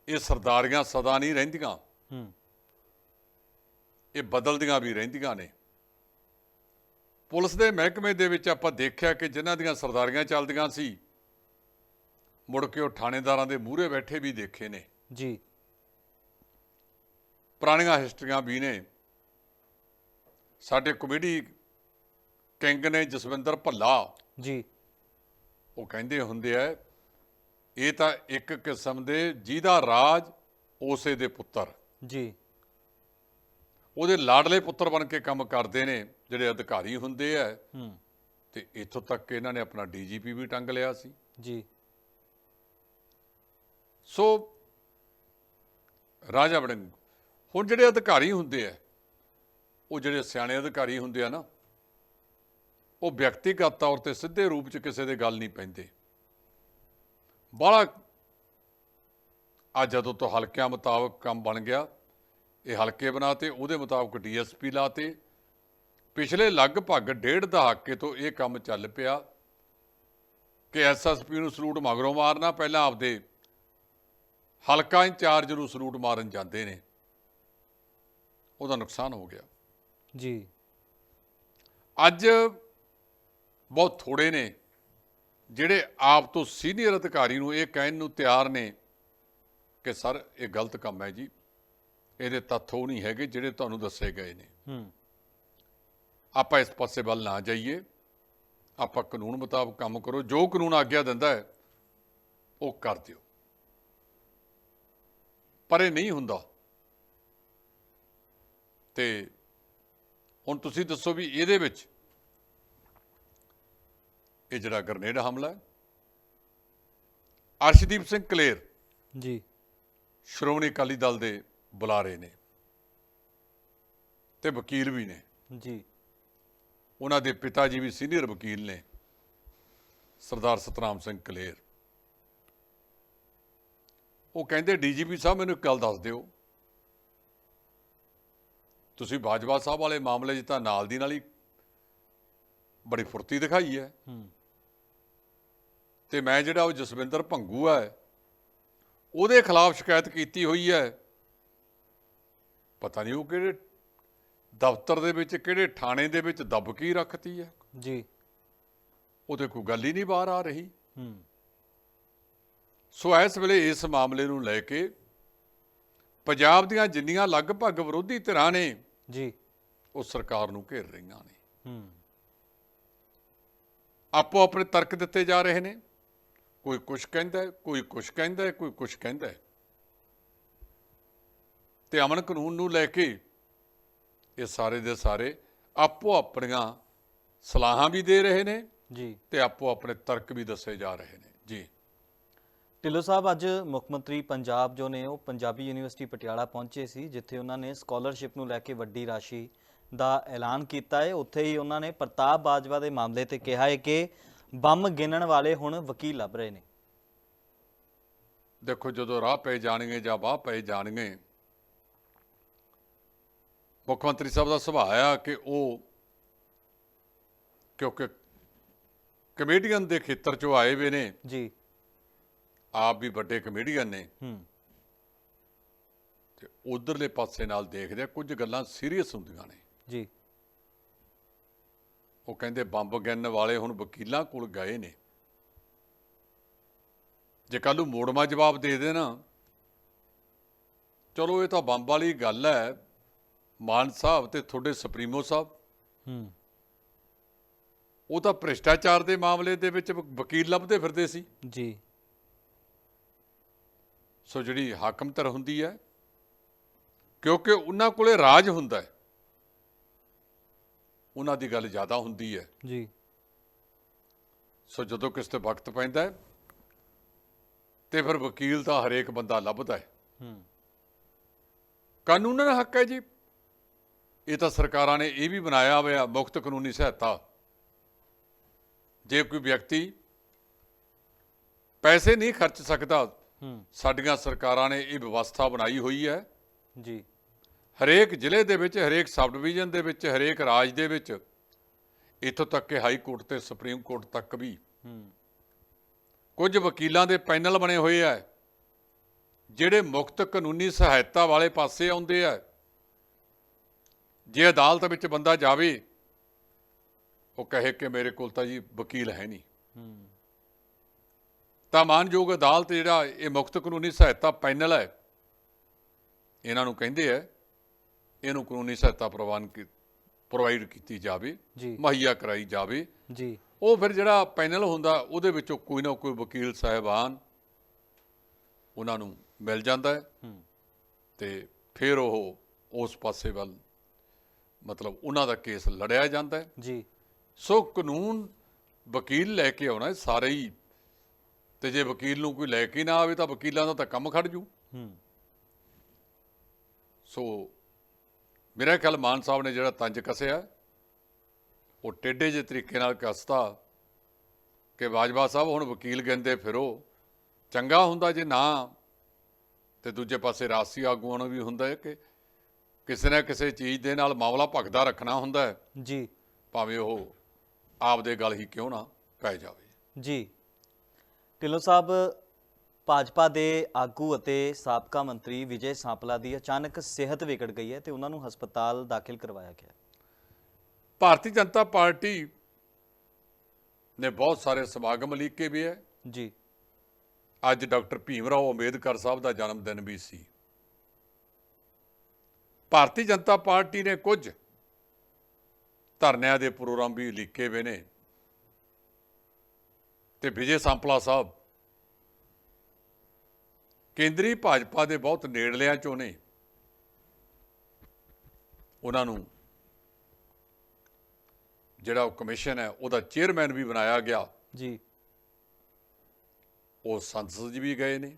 ਇਹ ਸਰਦਾਰੀਆਂ ਸਦਾ ਨਹੀਂ ਰਹਿੰਦੀਆਂ। ਹੂੰ। ਇਹ ਬਦਲਦੀਆਂ ਵੀ ਰਹਿੰਦੀਆਂ ਨੇ। ਪੁਲਿਸ ਦੇ ਮਹਿਕਮੇ ਦੇ ਵਿੱਚ ਆਪਾਂ ਦੇਖਿਆ ਕਿ ਜਿਨ੍ਹਾਂ ਦੀਆਂ ਸਰਦਾਰੀਆਂ ਚੱਲਦੀਆਂ ਸੀ ਮੁੜ ਕੇ ਉਹ ਥਾਣੇਦਾਰਾਂ ਦੇ ਮੂਹਰੇ ਬੈਠੇ ਵੀ ਦੇਖੇ ਨੇ। ਜੀ। ਪੁਰਾਣੀਆਂ ਹਿਸਟਰੀਆਂ ਵੀ ਨੇ। ਸਾਡੇ ਕਮੇਡੀ ਕਿੰਗ ਨੇ ਜਸਵਿੰਦਰ ਭੱਲਾ। ਜੀ। ਉਹ ਕਹਿੰਦੇ ਹੁੰਦੇ ਆ ਇਹ ਤਾਂ ਇੱਕ ਕਿਸਮ ਦੇ ਜਿਹਦਾ ਰਾਜ ਉਸੇ ਦੇ ਪੁੱਤਰ। ਜੀ। ਉਹਦੇ ਲਾਡਲੇ ਪੁੱਤਰ ਬਣ ਕੇ ਕੰਮ ਕਰਦੇ ਨੇ ਜਿਹੜੇ ਅਧਿਕਾਰੀ ਹੁੰਦੇ ਆ। ਹੂੰ। ਤੇ ਇੱਥੋਂ ਤੱਕ ਕਿ ਇਹਨਾਂ ਨੇ ਆਪਣਾ ਡੀਜੀਪੀ ਵੀ ਟੰਗ ਲਿਆ ਸੀ। ਜੀ। ਸੋ ਰਾਜਾ ਵੜਿੰਗ ਹੁਣ ਜਿਹੜੇ ਅਧਿਕਾਰੀ ਹੁੰਦੇ ਆ, ਉਹ ਜਿਹੜੇ ਸਿਆਣੇ ਅਧਿਕਾਰੀ ਹੁੰਦੇ ਆ ਨਾ, ਉਹ ਵਿਅਕਤੀਗਤ ਤੌਰ ਤੇ ਸਿੱਧੇ ਰੂਪ 'ਚ ਕਿਸੇ ਦੇ ਗੱਲ ਨਹੀਂ ਪੈਂਦੇ। ਬਾਹਲਾ ਅੱਜ ਜਦੋਂ ਤੋਂ ਹਲਕਿਆਂ ਮੁਤਾਬਕ ਕੰਮ ਬਣ ਗਿਆ, ਇਹ ਹਲਕੇ ਬਣਾਤੇ, ਉਹਦੇ ਮੁਤਾਬਕ ਡੀਐਸਪੀ ਲਾਤੇ। ਪਿਛਲੇ ਲਗਭਗ ਡੇਢ ਦਹਾਕੇ ਤੋਂ ਇਹ ਕੰਮ ਚੱਲ ਪਿਆ ਕਿ ਐਸਐਸਪੀ ਨੂੰ ਸਲੂਟ ਮਗਰੋਂ ਮਾਰਨਾ, ਪਹਿਲਾਂ ਆਪਦੇ ਹਲਕਾ ਇੰਚਾਰਜ ਨੂੰ ਸਲੂਟ ਮਾਰਨ ਜਾਂਦੇ ਨੇ। ਉਹਦਾ ਨੁਕਸਾਨ ਹੋ ਗਿਆ। ਜੀ। ਅੱਜ ਬਹੁਤ ਥੋੜੇ ਨੇ ਜਿਹੜੇ ਆਪ ਤੋਂ ਸੀਨੀਅਰ ਅਧਿਕਾਰੀ ਨੂੰ ਇਹ ਕਹਿਣ ਨੂੰ ਤਿਆਰ ਨੇ ਕਿ ਸਰ ਇਹ ਗਲਤ ਕੰਮ ਹੈ ਜੀ। ਇਹਦੇ ਤੱਥ ਉਹ ਨਹੀਂ ਹੈਗੇ ਜਿਹੜੇ ਤੁਹਾਨੂੰ ਦੱਸੇ ਗਏ ਨੇ। ਹੂੰ। ਆਪਾਂ ਇਸ ਪਾਸੇ ਵੱਲ ਨਾ ਜਾਈਏ। ਆਪਾਂ ਕਾਨੂੰਨ ਮੁਤਾਬਕ ਕੰਮ ਕਰੋ। ਜੋ ਕਾਨੂੰਨ ਆਗਿਆ ਦਿੰਦਾ ਹੈ ਉਹ ਕਰ ਦਿਓ। ਪਰ ਇਹ ਨਹੀਂ ਹੁੰਦਾ। ਤੇ ਹੁਣ ਤੁਸੀਂ ਦੱਸੋ ਵੀ ਇਹਦੇ ਵਿੱਚ ਇਹ ਜਿਹੜਾ ਗ੍ਰਨੇਡ ਹਮਲਾ ਹੈ ਅਰਸ਼ਦੀਪ ਸਿੰਘ ਕਲੇਰ ਜੀ। ਸ਼੍ਰੋਮਣੀ ਅਕਾਲੀ ਦਲ ਦੇ ਬੁਲਾਰੇ ਨੇ ਤੇ ਵਕੀਲ ਵੀ ਨੇ। ਜੀ। ਉਹਨਾਂ ਦੇ ਪਿਤਾ ਜੀ ਵੀ ਸੀਨੀਅਰ ਵਕੀਲ ਨੇ ਸਰਦਾਰ ਸਤਨਾਮ ਸਿੰਘ ਕਲੇਰ। ਉਹ ਕਹਿੰਦੇ ਡੀਜੀਪੀ ਸਾਹਿਬ ਮੈਨੂੰ ਇੱਕ ਗੱਲ ਦੱਸ ਦਿਓ ਤੁਸੀਂ ਬਾਜਵਾ ਸਾਹਿਬ ਵਾਲੇ ਮਾਮਲੇ 'ਚ ਤਾਂ ਨਾਲ ਦੀ ਨਾਲ ਹੀ ਬੜੀ ਫੁਰਤੀ ਦਿਖਾਈ ਹੈ। ਤੇ ਮੈਂ ਜਿਹੜਾ ਉਹ ਜਸਵਿੰਦਰ ਭੰਗੂ ਹੈ ਉਹਦੇ ਖਿਲਾਫ ਸ਼ਿਕਾਇਤ ਕੀਤੀ ਹੋਈ ਹੈ। ਪਤਾ ਨਹੀਂ ਉਹ ਕਿਹੜੇ ਦਫ਼ਤਰ ਦੇ ਵਿੱਚ ਕਿਹੜੇ ਥਾਣੇ ਦੇ ਵਿੱਚ ਦੱਬ ਕੀ ਰੱਖਤੀ ਹੈ। ਜੀ। ਉਹਦੇ ਕੋਈ ਗੱਲ ਹੀ ਨਹੀਂ ਬਾਹਰ ਆ ਰਹੀ। ਹੂੰ। ਸੋ ਇਸ ਵੇਲੇ ਇਸ ਮਾਮਲੇ ਨੂੰ ਲੈ ਕੇ ਪੰਜਾਬ ਦੀਆਂ ਜਿੰਨੀਆਂ ਲਗਭਗ ਵਿਰੋਧੀ ਧਿਰਾਂ ਨੇ ਜੀ। ਉਹ ਸਰਕਾਰ ਨੂੰ ਘੇਰ ਰਹੀਆਂ ਨੇ। ਹੂੰ। ਆਪੋ ਆਪਣੇ ਤਰਕ ਦਿੱਤੇ ਜਾ ਰਹੇ ਨੇ। ਕੋਈ ਕੁਝ ਕਹਿੰਦਾ ਕੋਈ ਕੁਝ ਕਹਿੰਦਾ ਕੋਈ ਕੁਝ ਕਹਿੰਦਾ। ਤੇ ਅਮਨ ਕਾਨੂੰਨ ਨੂੰ ਲੈ ਕੇ ਇਹ ਸਾਰੇ ਦੇ ਸਾਰੇ ਆਪੋ ਆਪਣੀਆਂ ਸਲਾਹਾਂ ਵੀ ਦੇ ਰਹੇ ਨੇ ਜੀ। ਤੇ ਆਪੋ ਆਪਣੇ ਤਰਕ ਵੀ ਦੱਸੇ ਜਾ ਰਹੇ ਨੇ। ਜੀ। ਢਿੱਲੋਂ ਸਾਹਿਬ ਅੱਜ ਮੁੱਖ ਮੰਤਰੀ ਪੰਜਾਬ ਜੋ ਨੇ ਉਹ ਪੰਜਾਬੀ ਯੂਨੀਵਰਸਿਟੀ ਪਟਿਆਲਾ ਪਹੁੰਚੇ ਸੀ ਜਿੱਥੇ ਉਹਨਾਂ ਨੇ ਸਕਾਲਰਸ਼ਿਪ ਨੂੰ ਲੈ ਕੇ ਵੱਡੀ ਰਾਸ਼ੀ ਦਾ ਐਲਾਨ ਕੀਤਾ ਹੈ ਉੱਥੇ ਹੀ ਉਹਨਾਂ ਨੇ ਪ੍ਰਤਾਪ ਬਾਜਵਾ ਦੇ ਮਾਮਲੇ ਤੇ ਕਿਹਾ ਹੈ ਕਿ ਬੰਮ ਗਿਣਨ ਵਾਲੇ ਹੁਣ ਵਕੀਲ ਲੱਭ ਰਹੇ ਨੇ। ਦੇਖੋ ਜਦੋਂ ਰਾਹ ਪਏ ਜਾਣਗੇ ਜਾਂ ਬਾਹ ਪਏ ਜਾਣਗੇ ਮੁੱਖ ਮੰਤਰੀ ਸਾਹਿਬ ਦਾ ਸੁਭਾਅ ਆ ਕਿ ਉਹ ਕਿਉਂਕਿ ਕਮੇਡੀਅਨ ਦੇ ਖੇਤਰ ਚੋਂ ਆਏ ਵੇ ਨੇ। ਜੀ। ਆਪ ਵੀ ਵੱਡੇ ਕਮੇਡੀਅਨ ਨੇ। ਹੂੰ। ਤੇ ਉਧਰਲੇ ਪਾਸੇ ਨਾਲ ਦੇਖਦੇ ਆ ਕੁਝ ਗੱਲਾਂ ਸੀਰੀਅਸ ਹੁੰਦੀਆਂ ਨੇ। ਜੀ। ਉਹ ਕਹਿੰਦੇ ਬੰਬ ਗਿਣਨ ਵਾਲੇ ਹੁਣ ਵਕੀਲਾਂ ਕੋਲ ਗਏ ਨੇ। ਜੇ ਕੱਲ ਨੂੰ ਮੋੜਮਾ ਜਵਾਬ ਦੇ ਦੇਣਾ ਚਲੋ ਇਹ ਤਾਂ ਬੰਬ ਵਾਲੀ ਗੱਲ ਹੈ ਮਾਨ ਸਾਹਿਬ ਤੇ ਤੁਹਾਡੇ ਸੁਪਰੀਮੋ ਸਾਹਿਬ। ਹੂੰ। ਉਹ ਤਾਂ ਭ੍ਰਿਸ਼ਟਾਚਾਰ ਦੇ ਮਾਮਲੇ ਦੇ ਵਿੱਚ ਵਕੀਲ ਲੱਭਦੇ ਫਿਰਦੇ ਸੀ। ਜੀ। ਸੋ ਜਿਹੜੀ ਹਾਕਮ ਧਰ ਹੁੰਦੀ ਹੈ ਕਿਉਂਕਿ ਉਹਨਾਂ ਕੋਲੇ ਰਾਜ ਹੁੰਦਾ ਹੈ ਉਹਨਾਂ ਦੀ ਗੱਲ ਜ਼ਿਆਦਾ ਹੁੰਦੀ ਹੈ। ਜੀ। ਸੋ ਜਦੋਂ ਕਿਸ ਤੇ ਵਕਤ ਪੈਂਦਾ ਹੈ ਤੇ ਫਿਰ ਵਕੀਲ ਤਾਂ ਹਰੇਕ ਬੰਦਾ ਲੱਭਦਾ ਹੈ। ਹੂੰ। ਕਾਨੂੰਨਨ ਹੱਕ ਹੈ ਜੀ। ਇਹ ਤਾਂ ਸਰਕਾਰਾਂ ਨੇ ਇਹ ਵੀ ਬਣਾਇਆ ਹੋਇਆ ਮੁਫਤ ਕਾਨੂੰਨੀ ਸਹਾਇਤਾ। ਜੇ ਕੋਈ ਵਿਅਕਤੀ ਪੈਸੇ ਨਹੀਂ ਖਰਚ ਸਕਦਾ ਸਾਡੀਆਂ ਸਰਕਾਰਾਂ ਨੇ ਇਹ ਵਿਵਸਥਾ ਬਣਾਈ ਹੋਈ ਹੈ। ਜੀ। ਹਰੇਕ ਜ਼ਿਲ੍ਹੇ ਦੇ ਵਿੱਚ ਹਰੇਕ ਸਬ ਡਿਵੀਜ਼ਨ ਦੇ ਵਿੱਚ ਹਰੇਕ ਰਾਜ ਦੇ ਵਿੱਚ ਇੱਥੋਂ ਤੱਕ ਕਿ ਹਾਈ ਕੋਰਟ ਤੇ ਸੁਪਰੀਮ ਕੋਰਟ ਤੱਕ ਵੀ ਕੁਝ ਵਕੀਲਾਂ ਦੇ ਪੈਨਲ ਬਣੇ ਹੋਏ ਆ ਜਿਹੜੇ ਮੁਕਤ ਕਾਨੂੰਨੀ ਸਹਾਇਤਾ ਵਾਲੇ ਪਾਸੇ ਆਉਂਦੇ ਆ। ਜੇ ਅਦਾਲਤ ਵਿੱਚ ਬੰਦਾ ਜਾਵੇ ਉਹ ਕਹੇ ਕਿ ਮੇਰੇ ਕੋਲ ਤਾਂ ਜੀ ਵਕੀਲ ਹੈ ਨਹੀਂ। ਹੂੰ। ਤਾਂ ਮਾਨਯੋਗ ਅਦਾਲਤ ਜਿਹੜਾ ਇਹ ਮੁਕਤ ਕਾਨੂੰਨੀ ਸਹਾਇਤਾ ਪੈਨਲ ਹੈ ਇਹਨਾਂ ਨੂੰ ਕਹਿੰਦੇ ਆ ਇਹਨੂੰ ਕਾਨੂੰਨੀ ਸਹਾਇਤਾ ਪ੍ਰਵਾਨ ਕੀ ਪ੍ਰੋਵਾਈਡ ਕੀਤੀ ਜਾਵੇ ਮੁਹੱਈਆ ਕਰਾਈ ਜਾਵੇ। ਜੀ। ਉਹ ਫਿਰ ਜਿਹੜਾ ਪੈਨਲ ਹੁੰਦਾ ਉਹਦੇ ਵਿੱਚੋਂ ਕੋਈ ਨਾ ਕੋਈ ਵਕੀਲ ਸਾਹਿਬਾਨ ਉਹਨਾਂ ਨੂੰ ਮਿਲ ਜਾਂਦਾ ਹੈ ਤੇ ਫਿਰ ਉਹ ਉਸ ਪਾਸੇ ਵੱਲ ਮਤਲਬ ਉਹਨਾਂ ਦਾ ਕੇਸ ਲੜਿਆ ਜਾਂਦਾ ਹੈ। ਜੀ। ਸੋ ਕਾਨੂੰਨ ਵਕੀਲ ਲੈ ਕੇ ਆਉਣਾ ਸਾਰੇ ਹੀ ਤੇ ਜੇ ਵਕੀਲ ਨੂੰ ਕੋਈ ਲੈ ਕੇ ਨਾ ਆਵੇ ਤਾਂ ਵਕੀਲਾਂ ਦਾ ਤਾਂ ਕੰਮ ਖੜ ਜੂ। ਹੂੰ। ਸੋ ਮੇਰਾ ਖਿਆਲ ਮਾਨ ਸਾਹਿਬ ਨੇ ਜਿਹੜਾ ਤੰਜ ਕੱਸਿਆ ਉਹ ਟੇਢੇ ਜਿਹੇ ਤਰੀਕੇ ਨਾਲ ਕੱਸਤਾ ਕਿ ਬਾਜਵਾ ਸਾਹਿਬ ਹੁਣ ਵਕੀਲ ਕਹਿੰਦੇ ਫਿਰੋ ਚੰਗਾ ਹੁੰਦਾ ਜੇ ਨਾ ਤੇ ਦੂਜੇ ਪਾਸੇ ਰਾਸੀ ਆਗੂਆਂ ਨੂੰ ਵੀ ਹੁੰਦਾ ਹੈ ਕਿ ਕਿਸੇ ਨਾ ਕਿਸੇ ਚੀਜ਼ ਦੇ ਨਾਲ ਮਾਮਲਾ ਭਗਦਾ ਰੱਖਣਾ ਹੁੰਦਾ ਹੈ। ਜੀ। ਭਾਵੇਂ ਉਹ ਆਪਦੇ ਗੱਲ ਹੀ ਕਿਉਂ ਨਾ ਪੈ ਜਾਵੇ। ਜੀ। ਢਿੱਲੋਂ ਸਾਹਿਬ ਭਾਜਪਾ ਦੇ ਆਗੂ ਅਤੇ ਸਾਬਕਾ ਮੰਤਰੀ ਵਿਜੇ ਸਾਂਪਲਾ ਦੀ ਅਚਾਨਕ ਸਿਹਤ ਵਿਗੜ ਗਈ ਹੈ ਤੇ ਉਹਨਾਂ ਨੂੰ ਹਸਪਤਾਲ ਦਾਖਲ ਕਰਵਾਇਆ ਗਿਆ। ਭਾਰਤੀ ਜਨਤਾ ਪਾਰਟੀ ਨੇ ਬਹੁਤ ਸਾਰੇ ਸਮਾਗਮ ਲੀਕੇ ਵੀ ਹੈ। ਜੀ। ਅੱਜ ਡਾਕਟਰ ਭੀਮ ਰਾਓ ਅੰਬੇਦਕਰ ਸਾਹਿਬ ਦਾ ਜਨਮ ਦਿਨ ਵੀ ਸੀ। ਭਾਰਤੀ ਜਨਤਾ ਪਾਰਟੀ ਨੇ ਕੁਝ ਧਰਨਿਆਂ ਦੇ ਪ੍ਰੋਗਰਾਮ ਵੀ ਲਿਖੇ ਹੋਏ ਨੇ। ਤੇ ਵਿਜੇ ਸੰਪਲਾ ਸਾਹਿਬ। ਕੇਂਦਰੀ ਭਾਜਪਾ ਦੇ ਬਹੁਤ ਨੇੜਲਿਆਂ ਚੋਂ ਨੇ। ਉਹਨਾਂ ਨੂੰ ਜਿਹੜਾ ਉਹ ਕਮਿਸ਼ਨ ਹੈ ਉਹਦਾ ਚੇਅਰਮੈਨ ਵੀ ਬਣਾਇਆ ਗਿਆ। ਜੀ। ਉਹ ਸੰਸਦ 'ਚ ਵੀ ਗਏ ਨੇ।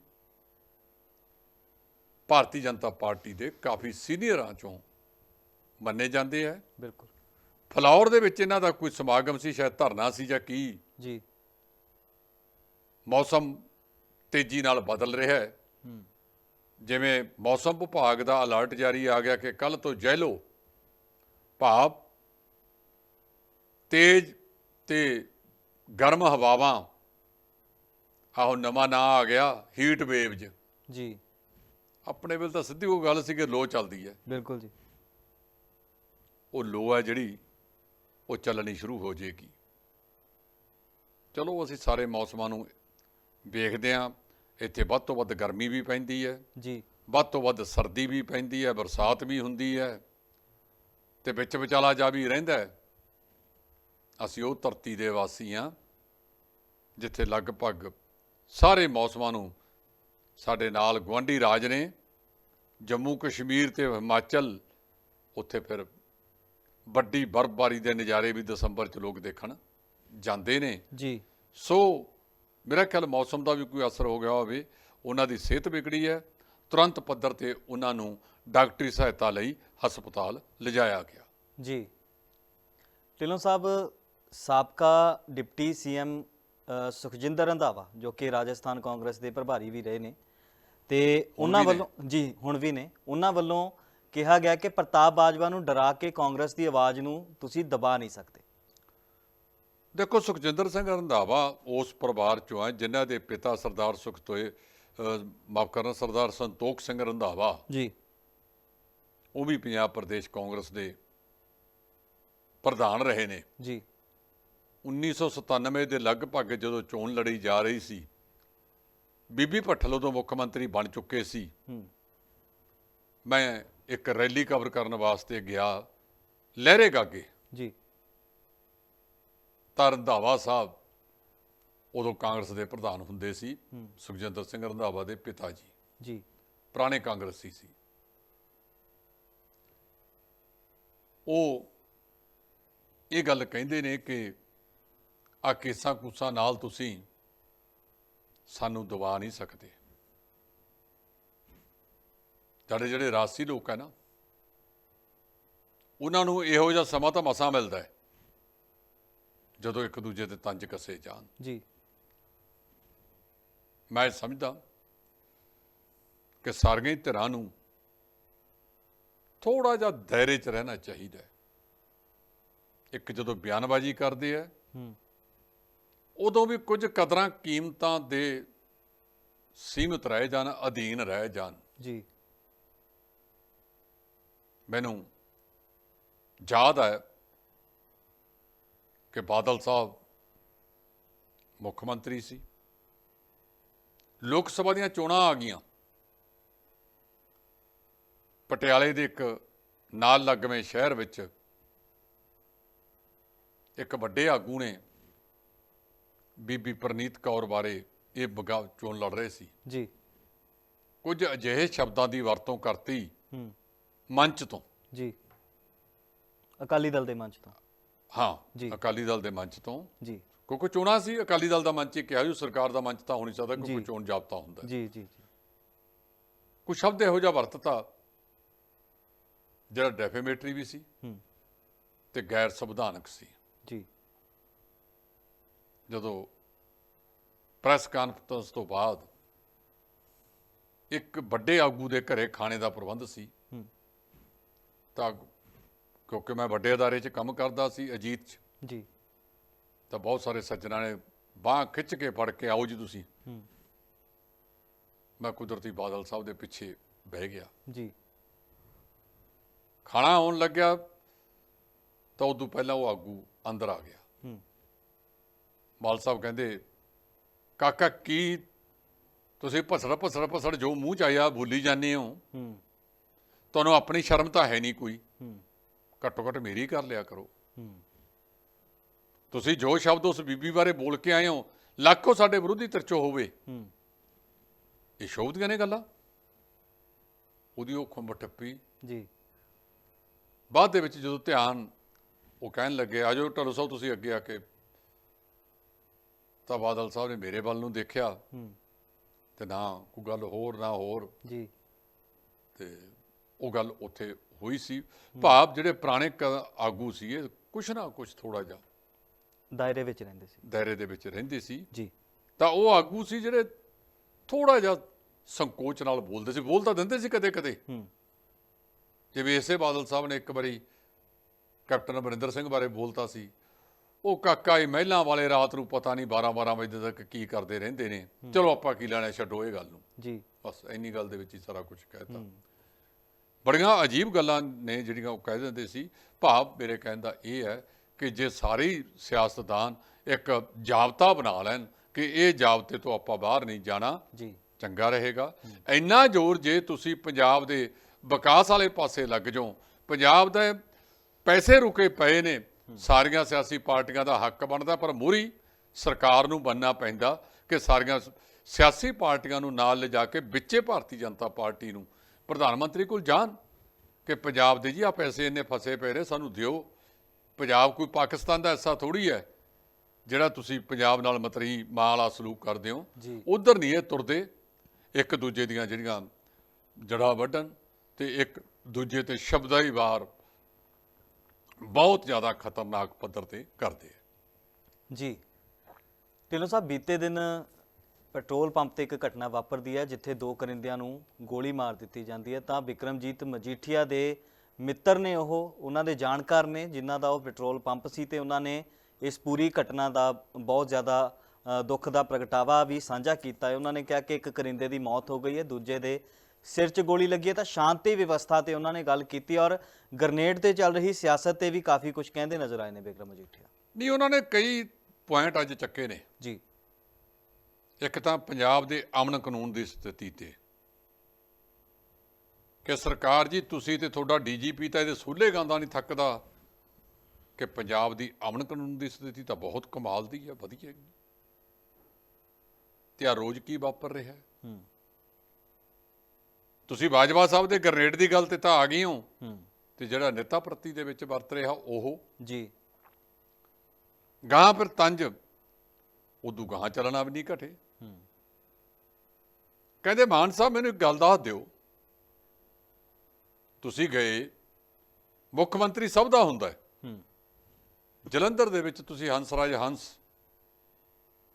ਭਾਰਤੀ ਜਨਤਾ ਪਾਰਟੀ ਦੇ ਕਾਫੀ ਸੀਨੀਅਰਾਂ ਚੋਂ ਮੰਨੇ ਜਾਂਦੇ ਆ। ਬਿਲਕੁਲ। ਫਲੌਰ ਦੇ ਵਿੱਚ ਇਹਨਾਂ ਦਾ ਕੋਈ ਸਮਾਗਮ ਸੀ ਸ਼ਾਇਦ ਧਰਨਾ ਸੀ ਜਾਂ ਕੀ? ਜੀ। ਮੌਸਮ ਤੇਜ਼ੀ ਨਾਲ ਬਦਲ ਰਿਹਾ ਹੈ। ਜਿਵੇਂ ਮੌਸਮ ਵਿਭਾਗ ਦਾ ਅਲਰਟ ਜਾਰੀ ਆ ਗਿਆ ਕਿ ਕੱਲ ਤੋਂ ਜੈਲੋ ਭਾਵ ਤੇਜ਼ ਤੇ ਗਰਮ ਹਵਾਵਾਂ ਆਹੋ ਨਵਾਂ ਨਾਂ ਆ ਗਿਆ ਹੀਟ ਵੇਵਜ਼ ਜੀ। ਆਪਣੇ ਵੇਲੇ ਤਾਂ ਸਿੱਧੀ ਉਹ ਗੱਲ ਸੀ ਕਿ ਲੋ ਚੱਲਦੀ ਹੈ। ਬਿਲਕੁਲ ਜੀ। ਉਹ ਲੋ ਹੈ ਜਿਹੜੀ ਉਹ ਚੱਲਣੀ ਸ਼ੁਰੂ ਹੋ ਜਾਏਗੀ। ਚਲੋ ਅਸੀਂ ਸਾਰੇ ਮੌਸਮਾਂ ਨੂੰ ਵੇਖਦੇ ਹਾਂ ਇੱਥੇ ਵੱਧ ਤੋਂ ਵੱਧ ਗਰਮੀ ਵੀ ਪੈਂਦੀ ਹੈ। ਜੀ। ਵੱਧ ਤੋਂ ਵੱਧ ਸਰਦੀ ਵੀ ਪੈਂਦੀ ਹੈ ਬਰਸਾਤ ਵੀ ਹੁੰਦੀ ਹੈ। ਤੇ ਵਿੱਚ ਵਿਚਾਲਾ ਜਾ ਵੀ ਰਹਿੰਦਾ ਹੈ। ਅਸੀਂ ਉਹ ਧਰਤੀ ਦੇ ਵਾਸੀ ਹਾਂ ਜਿੱਥੇ ਲਗਭਗ ਸਾਰੇ ਮੌਸਮਾਂ ਨੂੰ ਸਾਡੇ ਨਾਲ ਗੁਆਂਢੀ ਰਾਜ ਨੇ ਜੰਮੂ ਕਸ਼ਮੀਰ ਤੇ ਹਿਮਾਚਲ ਉੱਥੇ ਫਿਰ ਵੱਡੀ ਬਰਫ਼ਬਾਰੀ ਦੇ ਨਜ਼ਾਰੇ ਵੀ ਦਸੰਬਰ ਚ ਲੋਕ ਦੇਖਣ ਜਾਂਦੇ ਨੇ। ਜੀ। ਸੋ ਮੇਰਾ ਖਿਆਲ ਮੌਸਮ ਦਾ ਵੀ ਕੋਈ ਅਸਰ ਹੋ ਗਿਆ ਹੋਵੇ ਉਹਨਾਂ ਦੀ ਸਿਹਤ ਵਿਗੜੀ ਹੈ ਤੁਰੰਤ ਪੱਧਰ ਤੇ ਉਹਨਾਂ ਨੂੰ ਡਾਕਟਰੀ ਸਹਾਇਤਾ ਲਈ ਹਸਪਤਾਲ ਲਿਜਾਇਆ ਗਿਆ। ਜੀ। ਢਿੱਲੋਂ ਸਾਹਿਬ ਸਾਬਕਾ ਡਿਪਟੀ ਸੀਐਮ ਸੁਖਜਿੰਦਰ ਰੰਧਾਵਾ ਜੋ ਕਿ ਰਾਜਸਥਾਨ ਕਾਂਗਰਸ ਦੇ ਪ੍ਰਭਾਰੀ ਵੀ ਰਹੇ ਨੇ ਤੇ ਉਹਨਾਂ। ਵੱਲੋਂ ਜੀ ਹੁਣ ਵੀ ਨੇ। ਉਹਨਾਂ ਵੱਲੋਂ ਕਿਹਾ ਗਿਆ ਕਿ ਪ੍ਰਤਾਪ ਬਾਜਵਾ ਨੂੰ ਡਰਾ ਕੇ ਕਾਂਗਰਸ ਦੀ ਆਵਾਜ਼ ਨੂੰ ਤੁਸੀਂ ਦਬਾ ਨਹੀਂ ਸਕਦੇ। ਦੇਖੋ ਸੁਖਜਿੰਦਰ ਸਿੰਘ ਰੰਧਾਵਾ ਉਸ ਪਰਿਵਾਰ ਚੋਂ ਹੈ ਜਿਨ੍ਹਾਂ ਦੇ ਪਿਤਾ ਸਰਦਾਰ ਸੁਖਤੋਏ ਮਾਫ ਕਰਨਾ ਸਰਦਾਰ ਸੰਤੋਖ ਸਿੰਘ ਰੰਧਾਵਾ। ਜੀ। ਉਹ ਵੀ ਪੰਜਾਬ ਪ੍ਰਦੇਸ਼ ਕਾਂਗਰਸ ਦੇ ਪ੍ਰਧਾਨ ਰਹੇ ਨੇ। ਜੀ। 1997 ਦੇ ਲਗਭਗ ਜਦੋਂ ਚੋਣ ਲੜੀ ਜਾ ਰਹੀ ਸੀ ਬੀਬੀ ਭੱਠਲ ਉਦੋਂ ਮੁੱਖ ਮੰਤਰੀ ਬਣ ਚੁੱਕੇ ਸੀ। ਮੈਂ ਇੱਕ ਰੈਲੀ ਕਵਰ ਕਰਨ ਵਾਸਤੇ ਗਿਆ ਲਹਿਰੇ ਗਾਗੇ। ਜੀ। ਤਾਂ ਰੰਧਾਵਾ ਸਾਹਿਬ ਉਦੋਂ ਕਾਂਗਰਸ ਦੇ ਪ੍ਰਧਾਨ ਹੁੰਦੇ ਸੀ। ਸੁਖਜਿੰਦਰ ਸਿੰਘ ਰੰਧਾਵਾ ਦੇ ਪਿਤਾ ਜੀ। ਜੀ। ਪੁਰਾਣੇ ਕਾਂਗਰਸੀ ਸੀ। ਉਹ ਇਹ ਗੱਲ ਕਹਿੰਦੇ ਨੇ ਕਿ ਆ ਕੇਸਾਂ ਕੂਸਾਂ ਨਾਲ ਤੁਸੀਂ ਸਾਨੂੰ ਦਬਾ ਨਹੀਂ ਸਕਦੇ। ਸਾਡੇ ਜਿਹੜੇ ਰਾਸੀ ਲੋਕ ਹੈ ਨਾ ਉਹਨਾਂ ਨੂੰ ਇਹੋ ਜਿਹਾ ਸਮਾਂ ਤਾਂ ਮਸਾਂ ਮਿਲਦਾ ਹੈ। ਜਦੋਂ ਇੱਕ ਦੂਜੇ ਤੇ ਤੰਜ ਕੱਸੇ ਜਾਣ। ਜੀ। ਮੈਂ ਸਮਝਦਾ ਕਿ ਸਾਰੀਆਂ ਧਿਰਾਂ ਨੂੰ ਥੋੜਾ ਜਿਹਾ ਦਾਇਰੇ 'ਚ ਰਹਿਣਾ ਚਾਹੀਦਾ ਇੱਕ ਜਦੋਂ ਬਿਆਨਬਾਜ਼ੀ ਕਰਦੇ ਆ ਹੂੰ। ਉਦੋਂ ਵੀ ਕੁਝ ਕਦਰਾਂ ਕੀਮਤਾਂ ਦੇ ਸੀਮਿਤ ਰਹਿ ਜਾਣ ਅਧੀਨ ਰਹਿ ਜਾਣ। ਜੀ। ਮੈਨੂੰ ਯਾਦ ਹੈ ਕਿ ਬਾਦਲ ਸਾਹਿਬ ਮੁੱਖ ਮੰਤਰੀ ਸੀ। ਲੋਕ ਸਭਾ ਦੀਆਂ ਚੋਣਾਂ ਆ ਗਈਆਂ। ਪਟਿਆਲੇ ਦੇ ਇੱਕ ਨਾਲ ਲੱਗਵੇਂ ਸ਼ਹਿਰ ਵਿੱਚ ਇੱਕ ਵੱਡੇ ਆਗੂ ਨੇ ਬੀਬੀ ਪ੍ਰਨੀਤ ਕੌਰ ਬਾਰੇ ਇਹ ਬਗਾ ਚੋਣ ਲੜ ਰਹੇ ਸੀ। ਜੀ। ਕੁਝ ਅਜਿਹੇ ਸ਼ਬਦਾਂ ਦੀ ਵਰਤੋਂ ਕਰਤੀ ਹੂੰ। ਮੰਚ ਤੋਂ। ਜੀ। ਅਕਾਲੀ ਦਲ ਦੇ ਮੰਚ ਤੋਂ। ਹਾਂ। ਅਕਾਲੀ ਦਲ ਦੇ ਮੰਚ ਤੋਂ। ਜੀ। ਕਿਉਂਕਿ ਚੋਣਾਂ ਸੀ ਅਕਾਲੀ ਦਲ ਦਾ ਮੰਚ ਹੀ ਕਿਹਾ ਜੀ ਸਰਕਾਰ ਦਾ ਮੰਚ ਤਾਂ ਹੋ ਨਹੀਂ ਸਕਦਾ ਜੀ। ਕਿਉਂਕਿ ਚੋਣ ਜਾਬਤਾ ਹੁੰਦਾ। ਜੀ ਜੀ ਜੀ। ਕੁਝ ਸ਼ਬਦ ਇਹੋ ਜਿਹਾ ਵਰਤਤਾ ਜਿਹੜਾ ਡੈਫੇਮੇਟਰੀ ਵੀ ਸੀ ਹੂੰ। ਤੇ ਗੈਰ ਸੰਵਿਧਾਨਕ ਸੀ। ਜੀ। ਜਦੋਂ ਪ੍ਰੈਸ ਕਾਨਫਰੰਸ ਤੋਂ ਬਾਅਦ ਇੱਕ ਵੱਡੇ ਆਗੂ ਦੇ ਘਰੇ ਖਾਣੇ ਦਾ ਪ੍ਰਬੰਧ ਸੀ ਤਾਂ ਕਿਉਂਕਿ ਮੈਂ ਵੱਡੇ ਅਦਾਰੇ 'ਚ ਕੰਮ ਕਰਦਾ ਸੀ ਅਜੀਤ 'ਚ। ਜੀ। ਤਾਂ ਬਹੁਤ ਸਾਰੇ ਸੱਜਣਾਂ ਨੇ ਬਾਹ ਖਿੱਚ ਕੇ ਫੜ ਕੇ ਆਓ ਜੀ ਤੁਸੀਂ। ਹੂੰ। ਮੈਂ ਕੁਦਰਤੀ ਬਾਦਲ ਸਾਹਿਬ ਦੇ ਪਿੱਛੇ ਬਹਿ ਗਿਆ। ਜੀ। ਖਾਣਾ ਆਉਣ ਲੱਗਿਆ ਤਾਂ ਉਦੋਂ ਪਹਿਲਾਂ ਉਹ ਆਗੂ ਅੰਦਰ ਆ ਗਿਆ। ਹੂੰ। ਮਾਲ ਸਾਹਿਬ ਕਹਿੰਦੇ ਕਾਕਾ ਕੀ ਤੁਸੀਂ ਭਸੜ ਭਸੜ ਭਸੜ ਜੋ ਮੂੰਹ ਚ ਆਇਆ ਬੋਲੀ ਜਾਂਦੇ ਹੋ? ਹੂੰ। ਤੁਹਾਨੂੰ ਆਪਣੀ ਸ਼ਰਮ ਤਾਂ ਹੈ ਨਹੀਂ ਕੋਈ। ਹੂੰ। ਘੱਟੋ ਘੱਟ ਮੇਰੀ ਕਰ ਲਿਆ ਕਰੋ। ਤੁਸੀਂ ਜੋ ਸ਼ਬਦ ਉਸ ਬੀਬੀ ਬਾਰੇ ਬੋਲ ਕੇ ਆਏ ਹੋ ਲੱਖੋ ਸਾਡੇ ਵਿਰੋਧੀ ਤਰਚੋ ਹੋਵੇ। ਇਹ ਸ਼ੋਭ ਦੀਆਂ ਨੇ ਗੱਲਾਂ? ਉਹਦੀ ਉਹ ਖੰਭ ਟੱਪੀ। ਜੀ। ਬਾਅਦ ਦੇ ਵਿੱਚ ਜਦੋਂ ਧਿਆਨ ਉਹ ਕਹਿਣ ਲੱਗੇ ਆਜੋ ਢੱਲੋ ਸਾਹਿਬ ਤੁਸੀਂ ਅੱਗੇ ਆ ਕੇ। ਤਾਂ ਬਾਦਲ ਸਾਹਿਬ ਨੇ ਮੇਰੇ ਵੱਲ ਨੂੰ ਦੇਖਿਆ। ਤੇ ਨਾ ਕੋਈ ਗੱਲ ਹੋਰ ਨਾ ਹੋਰ। ਜੀ। ਤੇ ਉਹ ਗੱਲ ਉੱਥੇ ਹੋਈ ਸੀ। ਭਾਵ ਜਿਹੜੇ ਪੁਰਾਣੇ ਆਗੂ ਸੀ ਇਹ ਕੁਛ ਨਾ ਕੁਛ ਥੋੜਾ ਜਿਹਾ। ਦਾਇਰੇ ਵਿੱਚ ਰਹਿੰਦੇ ਸੀ। ਦਾਇਰੇ ਦੇ ਵਿੱਚ ਰਹਿੰਦੇ ਸੀ। ਜੀ। ਤਾਂ ਉਹ ਆਗੂ ਸੀ ਜਿਹੜੇ ਥੋੜਾ ਜਿਹਾ ਸੰਕੋਚ ਨਾਲ ਬੋਲਦੇ ਸੀ। ਬੋਲ ਤਾਂ ਦਿੰਦੇ ਸੀ ਕਦੇ ਕਦੇ ਹੂੰ। ਜਿਵੇਂ ਇਸੇ ਬਾਦਲ ਸਾਹਿਬ ਨੇ ਇੱਕ ਵਾਰੀ ਕੈਪਟਨ ਅਮਰਿੰਦਰ ਸਿੰਘ ਬਾਰੇ ਬੋਲਤਾ ਸੀ। ਉਹ ਕਾਕਾ ਇਹ ਮਹਿਲਾਂ ਵਾਲੇ ਰਾਤ ਨੂੰ ਪਤਾ ਨਹੀਂ 12 12 ਵਜੇ ਤੱਕ ਕੀ ਕਰਦੇ ਰਹਿੰਦੇ ਨੇ। ਚਲੋ ਆਪਾਂ ਕੀ ਲੈਣਾ ਛੱਡੋ ਇਹ ਗੱਲ ਨੂੰ। ਜੀ। ਬਸ ਇੰਨੀ ਗੱਲ ਦੇ ਵਿੱਚ ਹੀ ਸਾਰਾ ਕੁਝ ਕਹਿਤਾ। ਬੜੀਆਂ ਅਜੀਬ ਗੱਲਾਂ ਨੇ ਜਿਹੜੀਆਂ ਉਹ ਕਹਿ ਦਿੰਦੇ ਸੀ। ਭਾਵ ਮੇਰੇ ਕਹਿਣ ਦਾ ਇਹ ਹੈ ਕਿ ਜੇ ਸਾਰੇ ਸਿਆਸਤਦਾਨ ਇੱਕ ਜਾਬਤਾ ਬਣਾ ਲੈਣ ਕਿ ਇਹ ਜਾਬਤੇ ਤੋਂ ਆਪਾਂ ਬਾਹਰ ਨਹੀਂ ਜਾਣਾ ਜੀ। ਚੰਗਾ ਰਹੇਗਾ। ਇੰਨਾ ਜ਼ੋਰ ਜੇ ਤੁਸੀਂ ਪੰਜਾਬ ਦੇ ਵਿਕਾਸ ਵਾਲੇ ਪਾਸੇ ਲੱਗ ਜਾਓ ਪੰਜਾਬ ਦੇ ਪੈਸੇ ਰੁਕੇ ਪਏ ਨੇ ਸਾਰੀਆਂ ਸਿਆਸੀ ਪਾਰਟੀਆਂ ਦਾ ਹੱਕ ਬਣਦਾ ਪਰ ਮੂਰੀ ਸਰਕਾਰ ਨੂੰ ਬੰਨਣਾ ਪੈਂਦਾ ਕਿ ਸਾਰੀਆਂ ਸਿਆਸੀ ਪਾਰਟੀਆਂ ਨੂੰ ਨਾਲ ਲਿਜਾ ਕੇ ਵਿੱਚੇ ਭਾਰਤੀ ਜਨਤਾ ਪਾਰਟੀ ਨੂੰ ਪ੍ਰਧਾਨ ਮੰਤਰੀ ਕੋਲ ਜਾਣ ਕਿ ਪੰਜਾਬ ਦੇ ਜੀ ਆ ਪੈਸੇ ਇੰਨੇ ਫਸੇ ਪਏ ਨੇ ਸਾਨੂੰ ਦਿਓ। ਪੰਜਾਬ ਕੋਈ ਪਾਕਿਸਤਾਨ ਦਾ ਹਿੱਸਾ ਥੋੜੀ ਹੈ ਜਿਹੜਾ ਤੁਸੀਂ ਪੰਜਾਬ ਨਾਲ ਮਤਰੀ ਮਾਂ ਵਾਲਾ ਸਲੂਕ ਕਰਦੇ ਹੋ। ਉਧਰ ਨਹੀਂ ਇਹ ਤੁਰਦੇ। ਇੱਕ ਦੂਜੇ ਦੀਆਂ ਜਿਹੜੀਆਂ ਜੜਾ ਵੱਢਣ ਤੇ ਇੱਕ ਦੂਜੇ ਤੇ ਸ਼ਬਦਾਂ ਹੀ ਵਾਰ ਬਹੁਤ ਜ਼ਿਆਦਾ ਖਤਰਨਾਕ ਪੱਧਰ ਤੇ ਕਰਦੇ ਆ। ਜੀ। ਢਿੱਲੋਂ ਸਾਹਿਬ ਬੀਤੇ ਦਿਨ ਪੈਟਰੋਲ ਪੰਪ ਤੇ ਇੱਕ ਘਟਨਾ ਵਾਪਰਦੀ ਹੈ ਜਿੱਥੇ ਦੋ ਕਰਿੰਦਿਆਂ ਨੂੰ ਗੋਲੀ ਮਾਰ ਦਿੱਤੀ ਜਾਂਦੀ ਹੈ। ਤਾਂ ਵਿਕਰਮਜੀਤ ਮਜੀਠੀਆ ਦੇ ਮਿੱਤਰ ਨੇ ਉਹ ਉਹਨਾਂ ਦੇ ਜਾਣਕਾਰ ਨੇ ਜਿਨ੍ਹਾਂ ਦਾ ਉਹ ਪੈਟਰੋਲ ਪੰਪ ਸੀ ਤੇ ਉਹਨਾਂ ਨੇ ਇਸ ਪੂਰੀ ਘਟਨਾ ਦਾ ਬਹੁਤ ਜ਼ਿਆਦਾ ਦੁੱਖ ਦਾ ਪ੍ਰਗਟਾਵਾ ਵੀ ਸਾਂਝਾ ਕੀਤਾ ਹੈ। ਉਹਨਾਂ ਨੇ ਕਿਹਾ ਕਿ ਇੱਕ ਕਰਿੰਦੇ ਦੀ ਮੌਤ ਹੋ ਗਈ ਹੈ ਦੂਜੇ ਦੇ ਸਿਰ 'ਚ ਗੋਲੀ ਲੱਗੀ ਹੈ। ਤਾਂ ਸ਼ਾਂਤੀ ਵਿਵਸਥਾ ਤੇ ਉਹਨਾਂ ਨੇ ਗੱਲ ਕੀਤੀ ਔਰ ਗ੍ਰਨੇਡ ਤੇ ਚੱਲ ਰਹੀ ਸਿਆਸਤ ਤੇ ਵੀ ਕਾਫੀ ਕੁਝ ਕਹਿੰਦੇ ਨਜ਼ਰ ਆਏ ਨੇ ਵਿਕਰਮ ਮਜੀਠੀਆ ਨਹੀਂ ਉਹਨਾਂ ਨੇ ਕਈ ਪੁਆਇੰਟ ਅੱਜ ਚੱਕੇ ਨੇ। ਜੀ। ਇੱਕ ਤਾਂ ਪੰਜਾਬ ਦੇ ਅਮਨ ਕਾਨੂੰਨ ਦੀ ਸਥਿਤੀ ਤੇ ਕਿ ਸਰਕਾਰ ਜੀ ਤੁਸੀਂ ਤੇ ਤੁਹਾਡਾ ਡੀਜੀਪੀ ਤਾਂ ਇਹਦੇ ਸੂਲੇ ਗਾਂਦਾ ਨਹੀਂ ਥੱਕਦਾ ਕਿ ਪੰਜਾਬ ਦੀ ਅਮਨ ਕਾਨੂੰਨ ਦੀ ਸਥਿਤੀ ਤਾਂ ਬਹੁਤ ਕਮਾਲ ਦੀ ਹੈ ਵਧੀਆ ਤੇ ਆ ਰੋਜ਼ ਕੀ ਵਾਪਰ ਰਿਹਾ ਹੈ? ਤੁਸੀਂ ਬਾਜਵਾ ਸਾਹਿਬ ਦੇ ਗ੍ਰਨੇਡ ਦੀ ਗੱਲ ਤੇ ਤਾਂ ਆ ਗਏ ਹੋ। ਤੇ ਜਿਹੜਾ ਨੇਤਾ ਪ੍ਰਤੀ ਦੇ ਵਿੱਚ ਵਰਤ ਰਿਹਾ ਉਹ? ਜੀ। ਗਾਂ ਫਿਰ ਤੰਜ ਉਦੋਂ ਗਾਂ ਚੱਲਣਾ ਵੀ ਨਹੀਂ ਘਟੇ। ਕਹਿੰਦੇ ਮਾਨ ਸਾਹਿਬ ਮੈਨੂੰ ਇੱਕ ਗੱਲ ਦੱਸ ਦਿਓ। ਤੁਸੀਂ ਗਏ ਮੁੱਖ ਮੰਤਰੀ ਸਭ ਦਾ ਹੁੰਦਾ ਹੈ। ਜਲੰਧਰ ਦੇ ਵਿੱਚ ਤੁਸੀਂ ਹੰਸਰਾਜ ਹੰਸ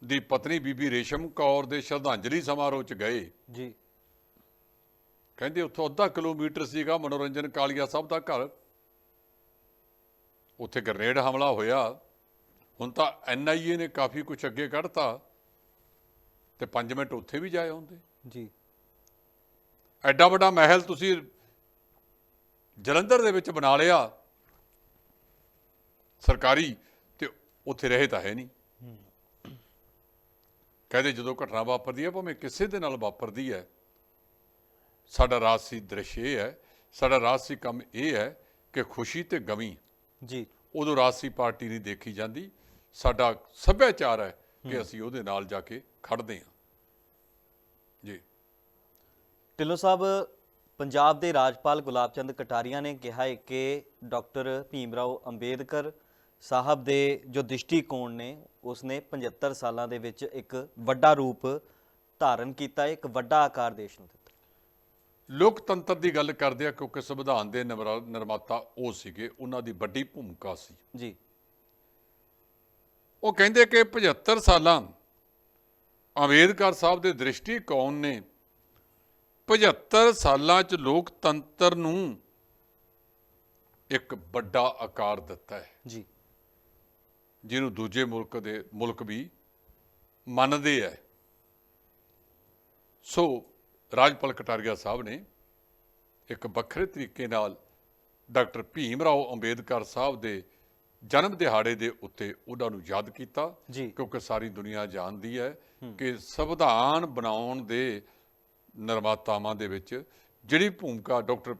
ਦੀ ਪਤਨੀ ਬੀਬੀ ਰੇਸ਼ਮ ਕੌਰ ਦੇ ਸ਼ਰਧਾਂਜਲੀ ਸਮਾਰੋਹ 'ਚ ਗਏ। ਜੀ। ਕਹਿੰਦੇ ਉੱਥੋਂ ਅੱਧਾ ਕਿਲੋਮੀਟਰ ਸੀਗਾ ਮਨੋਰੰਜਨ ਕਾਲੀਆ ਸਾਹਿਬ ਦਾ ਘਰ। ਉੱਥੇ ਗ੍ਰਨੇਡ ਹਮਲਾ ਹੋਇਆ। ਹੁਣ ਤਾਂ ਐਨਆਈਏ ਨੇ ਕਾਫੀ ਕੁਝ ਅੱਗੇ ਕੱਢਤਾ। ਤੇ 5 ਮਿੰਟ ਉੱਥੇ ਵੀ ਜਾਏ ਹੁੰਦੇ ਜੀ। ਐਡਾ ਵੱਡਾ ਮਹਿਲ ਤੁਸੀਂ ਜਲੰਧਰ ਦੇ ਵਿੱਚ ਬਣਾ ਲਿਆ ਸਰਕਾਰੀ ਤੇ ਉੱਥੇ ਰਹੇ ਤਾਂ ਹੈ ਨਹੀਂ। ਕਹਿੰਦੇ ਜਦੋਂ ਘਟਨਾ ਵਾਪਰਦੀ ਹੈ ਭਾਵੇਂ ਕਿਸੇ ਦੇ ਨਾਲ ਵਾਪਰਦੀ ਹੈ ਸਾਡਾ ਰਾਜਸੀ ਦ੍ਰਿਸ਼ ਇਹ ਹੈ ਸਾਡਾ ਰਾਜਸੀ ਕੰਮ ਇਹ ਹੈ ਕਿ ਖੁਸ਼ੀ ਤੇ ਗਮੀ। ਜੀ। ਉਦੋਂ ਰਾਜਸੀ ਪਾਰਟੀ ਨਹੀਂ ਦੇਖੀ ਜਾਂਦੀ ਸਾਡਾ ਸੱਭਿਆਚਾਰ ਹੈ ਕਿ ਅਸੀਂ ਉਹਦੇ ਨਾਲ ਜਾ ਕੇ ਖੜਦੇ ਹਾਂ ਜੀ ਢਿੱਲੋਂ ਸਾਹਿਬ ਪੰਜਾਬ ਦੇ ਰਾਜਪਾਲ ਗੁਲਾਬ ਚੰਦ ਕਟਾਰੀਆ ਨੇ ਕਿਹਾ ਹੈ ਕਿ ਡਾਕਟਰ ਭੀਮਰਾਓ ਅੰਬੇਦਕਰ ਸਾਹਿਬ ਦੇ ਜੋ ਦ੍ਰਿਸ਼ਟੀਕੋਣ ਨੇ ਉਸਨੇ 75 ਸਾਲਾਂ ਦੇ ਵਿੱਚ ਇੱਕ ਵੱਡਾ ਰੂਪ ਧਾਰਨ ਕੀਤਾ ਇੱਕ ਵੱਡਾ ਆਕਾਰ ਦੇਸ਼ ਨੂੰ ਦਿੱਤਾ। ਲੋਕਤੰਤਰ ਦੀ ਗੱਲ ਕਰਦੇ ਆ ਕਿਉਂਕਿ ਸੰਵਿਧਾਨ ਦੇ ਨਿਰਮਾਤਾ ਉਹ ਸੀਗੇ ਉਹਨਾਂ ਦੀ ਵੱਡੀ ਭੂਮਿਕਾ ਸੀ। ਜੀ। ਉਹ ਕਹਿੰਦੇ ਕਿ 75 ਸਾਲਾਂ ਅੰਬੇਦਕਰ ਸਾਹਿਬ ਦੇ ਦ੍ਰਿਸ਼ਟੀਕੋਣ ਨੇ 75 ਸਾਲਾਂ ਚ ਲੋਕਤੰਤਰ ਨੂੰ ਇੱਕ ਵੱਡਾ ਆਕਾਰ ਦਿੱਤਾ ਹੈ। ਜੀ। ਜਿਹਨੂੰ ਦੂਜੇ ਮੁਲਕ ਦੇ ਮੁਲਕ ਵੀ ਮੰਨਦੇ ਹੈ। ਸੋ ਰਾਜਪਾਲ ਕਟਾਰੀਆ ਸਾਹਿਬ ਨੇ ਇੱਕ ਵੱਖਰੇ ਤਰੀਕੇ ਨਾਲ ਡਾਕਟਰ ਭੀਮ ਰਾਓ ਅੰਬੇਦਕਰ ਸਾਹਿਬ ਦੇ ਜਨਮ ਦਿਹਾੜੇ ਦੇ ਉੱਤੇ ਉਹਨਾਂ ਨੂੰ ਯਾਦ ਕੀਤਾ ਕਿਉਂਕਿ ਸਾਰੀ ਦੁਨੀਆ ਜਾਣਦੀ ਹੈ। ਕਿ ਸੰਵਿਧਾਨ ਬਣਾਉਣ ਦੇ ਨਿਰਮਾਤਾਵਾਂ ਦੇ ਵਿੱਚ ਜਿਹੜੀ ਭੂਮਿਕਾ ਡਾਕਟਰ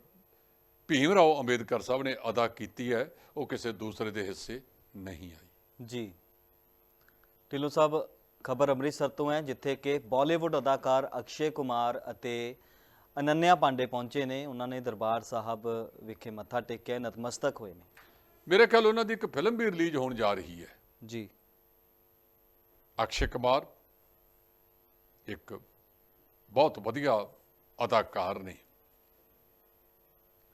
ਭੀਮ ਰਾਓ ਅੰਬੇਦਕਰ ਸਾਹਿਬ ਨੇ ਅਦਾ ਕੀਤੀ ਹੈ ਉਹ ਕਿਸੇ ਦੂਸਰੇ ਦੇ ਹਿੱਸੇ ਨਹੀਂ ਆਈ। ਜੀ। ਢਿੱਲੋਂ ਸਾਹਿਬ ਖਬਰ ਅੰਮ੍ਰਿਤਸਰ ਤੋਂ ਹੈ ਜਿੱਥੇ ਕਿ ਬਾਲੀਵੁੱਡ ਅਦਾਕਾਰ ਅਕਸ਼ੇ ਕੁਮਾਰ ਅਤੇ ਅਨੰਨਿਆ ਪਾਂਡੇ ਪਹੁੰਚੇ ਨੇ। ਉਹਨਾਂ ਨੇ ਦਰਬਾਰ ਸਾਹਿਬ ਵਿਖੇ ਮੱਥਾ ਟੇਕਿਆ ਨਤਮਸਤਕ ਹੋਏ ਨੇ। ਮੇਰੇ ਖਿਆਲ ਉਹਨਾਂ ਦੀ ਇੱਕ ਫਿਲਮ ਵੀ ਰਿਲੀਜ਼ ਹੋਣ ਜਾ ਰਹੀ ਹੈ। ਜੀ। ਅਕਸ਼ੇ ਕੁਮਾਰ ਇੱਕ ਬਹੁਤ ਵਧੀਆ ਅਦਾਕਾਰ ਨੇ।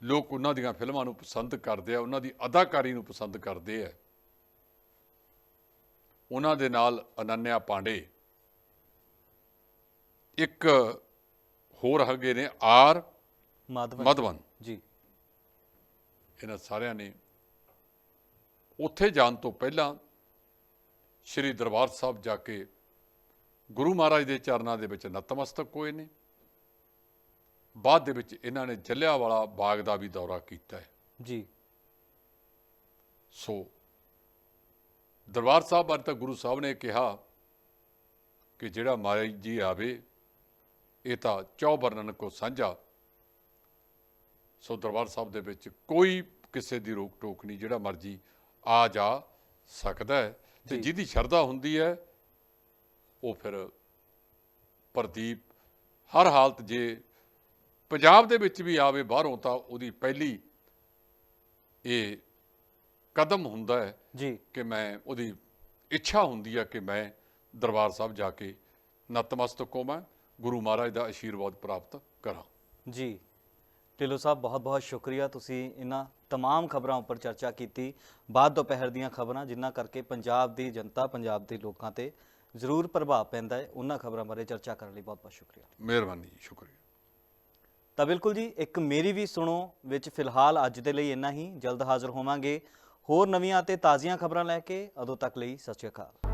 ਲੋਕ ਉਹਨਾਂ ਦੀਆਂ ਫਿਲਮਾਂ ਨੂੰ ਪਸੰਦ ਕਰਦੇ ਆ ਉਹਨਾਂ ਦੀ ਅਦਾਕਾਰੀ ਨੂੰ ਪਸੰਦ ਕਰਦੇ ਆ। ਉਹਨਾਂ ਦੇ ਨਾਲ ਅਨੰਨਿਆ ਪਾਂਡੇ ਇੱਕ ਹੋਰ ਹੈਗੇ ਨੇ ਆਰ ਮਾਧਵਨ। ਜੀ। ਇਹਨਾਂ ਸਾਰਿਆਂ ਨੇ ਉੱਥੇ ਜਾਣ ਤੋਂ ਪਹਿਲਾਂ ਸ੍ਰੀ ਦਰਬਾਰ ਸਾਹਿਬ ਜਾ ਕੇ ਗੁਰੂ ਮਹਾਰਾਜ ਦੇ ਚਰਨਾਂ ਦੇ ਵਿੱਚ ਨਤਮਸਤਕ ਹੋਏ ਨੇ। ਬਾਅਦ ਦੇ ਵਿੱਚ ਇਹਨਾਂ ਨੇ ਜਲਿਆਂਵਾਲਾ ਬਾਗ ਦਾ ਵੀ ਦੌਰਾ ਕੀਤਾ ਹੈ। ਜੀ। ਸੋ ਦਰਬਾਰ ਸਾਹਿਬ ਬਾਰੇ ਤਾਂ ਗੁਰੂ ਸਾਹਿਬ ਨੇ ਕਿਹਾ ਕਿ ਜਿਹੜਾ ਮਹਾਰਾਜ ਜੀ ਆਵੇ ਇਹ ਤਾਂ ਚੌ ਵਰਣਨ ਕੋ ਸਾਂਝਾ। ਸੋ ਦਰਬਾਰ ਸਾਹਿਬ ਦੇ ਵਿੱਚ ਕੋਈ ਕਿਸੇ ਦੀ ਰੋਕ ਟੋਕ ਨਹੀਂ ਜਿਹੜਾ ਮਰਜ਼ੀ ਆ ਜਾ ਸਕਦਾ ਹੈ ਤੇ। ਜਿਹਦੀ ਸ਼ਰਧਾ ਹੁੰਦੀ ਹੈ ਉਹ ਫਿਰ ਪ੍ਰਦੀਪ ਹਰ ਹਾਲਤ ਜੇ ਪੰਜਾਬ ਦੇ ਵਿੱਚ ਵੀ ਆਵੇ ਬਾਹਰੋਂ ਤਾਂ ਉਹਦੀ ਪਹਿਲੀ ਇਹ ਕਦਮ ਹੁੰਦਾ ਹੈ ਜੀ ਕਿ ਮੈਂ ਉਹਦੀ ਇੱਛਾ ਹੁੰਦੀ ਹੈ ਕਿ ਮੈਂ ਦਰਬਾਰ ਸਾਹਿਬ ਜਾ ਕੇ ਨਤਮਸਤਕ ਹੋਵਾਂ ਗੁਰੂ ਮਹਾਰਾਜ ਦਾ ਆਸ਼ੀਰਵਾਦ ਪ੍ਰਾਪਤ ਕਰਾਂ ਜੀ ਢਿੱਲੋਂ ਸਾਹਿਬ ਬਹੁਤ ਬਹੁਤ ਸ਼ੁਕਰੀਆ ਤੁਸੀਂ ਇਹਨਾਂ तमाम ਖਬਰਾਂ ਉੱਪਰ ਚਰਚਾ ਕੀਤੀ ਬਾਅਦ ਦੁਪਹਿਰ ਦੀਆਂ ਖਬਰਾਂ ਜਿਨ੍ਹਾਂ ਕਰਕੇ ਪੰਜਾਬ ਦੀ ਜਨਤਾ ਪੰਜਾਬ ਦੇ ਲੋਕਾਂ ਤੇ ਜ਼ਰੂਰ ਪ੍ਰਭਾਵ ਪੈਂਦਾ ਹੈ। ਉਹਨਾਂ ਖਬਰਾਂ ਬਾਰੇ ਚਰਚਾ ਕਰਨ ਲਈ ਬਹੁਤ ਬਹੁਤ ਸ਼ੁਕਰੀਆ। ਮਿਹਰਬਾਨੀ ਜੀ ਸ਼ੁਕਰੀਆ। ਤਾਂ ਬਿਲਕੁਲ ਜੀ ਇੱਕ ਮੇਰੀ ਵੀ ਸੁਣੋ ਵਿੱਚ ਫਿਲਹਾਲ ਅੱਜ ਦੇ ਲਈ ਇੰਨਾ ਹੀ। ਜਲਦ ਹਾਜ਼ਰ ਹੋਵਾਂਗੇ ਹੋਰ ਨਵੀਆਂ ਅਤੇ ਤਾਜ਼ੀਆਂ ਖਬਰਾਂ ਲੈ ਕੇ। ਉਦੋਂ ਤੱਕ ਲਈ ਸਤਿ ਸ਼੍ਰੀ ਅਕਾਲ।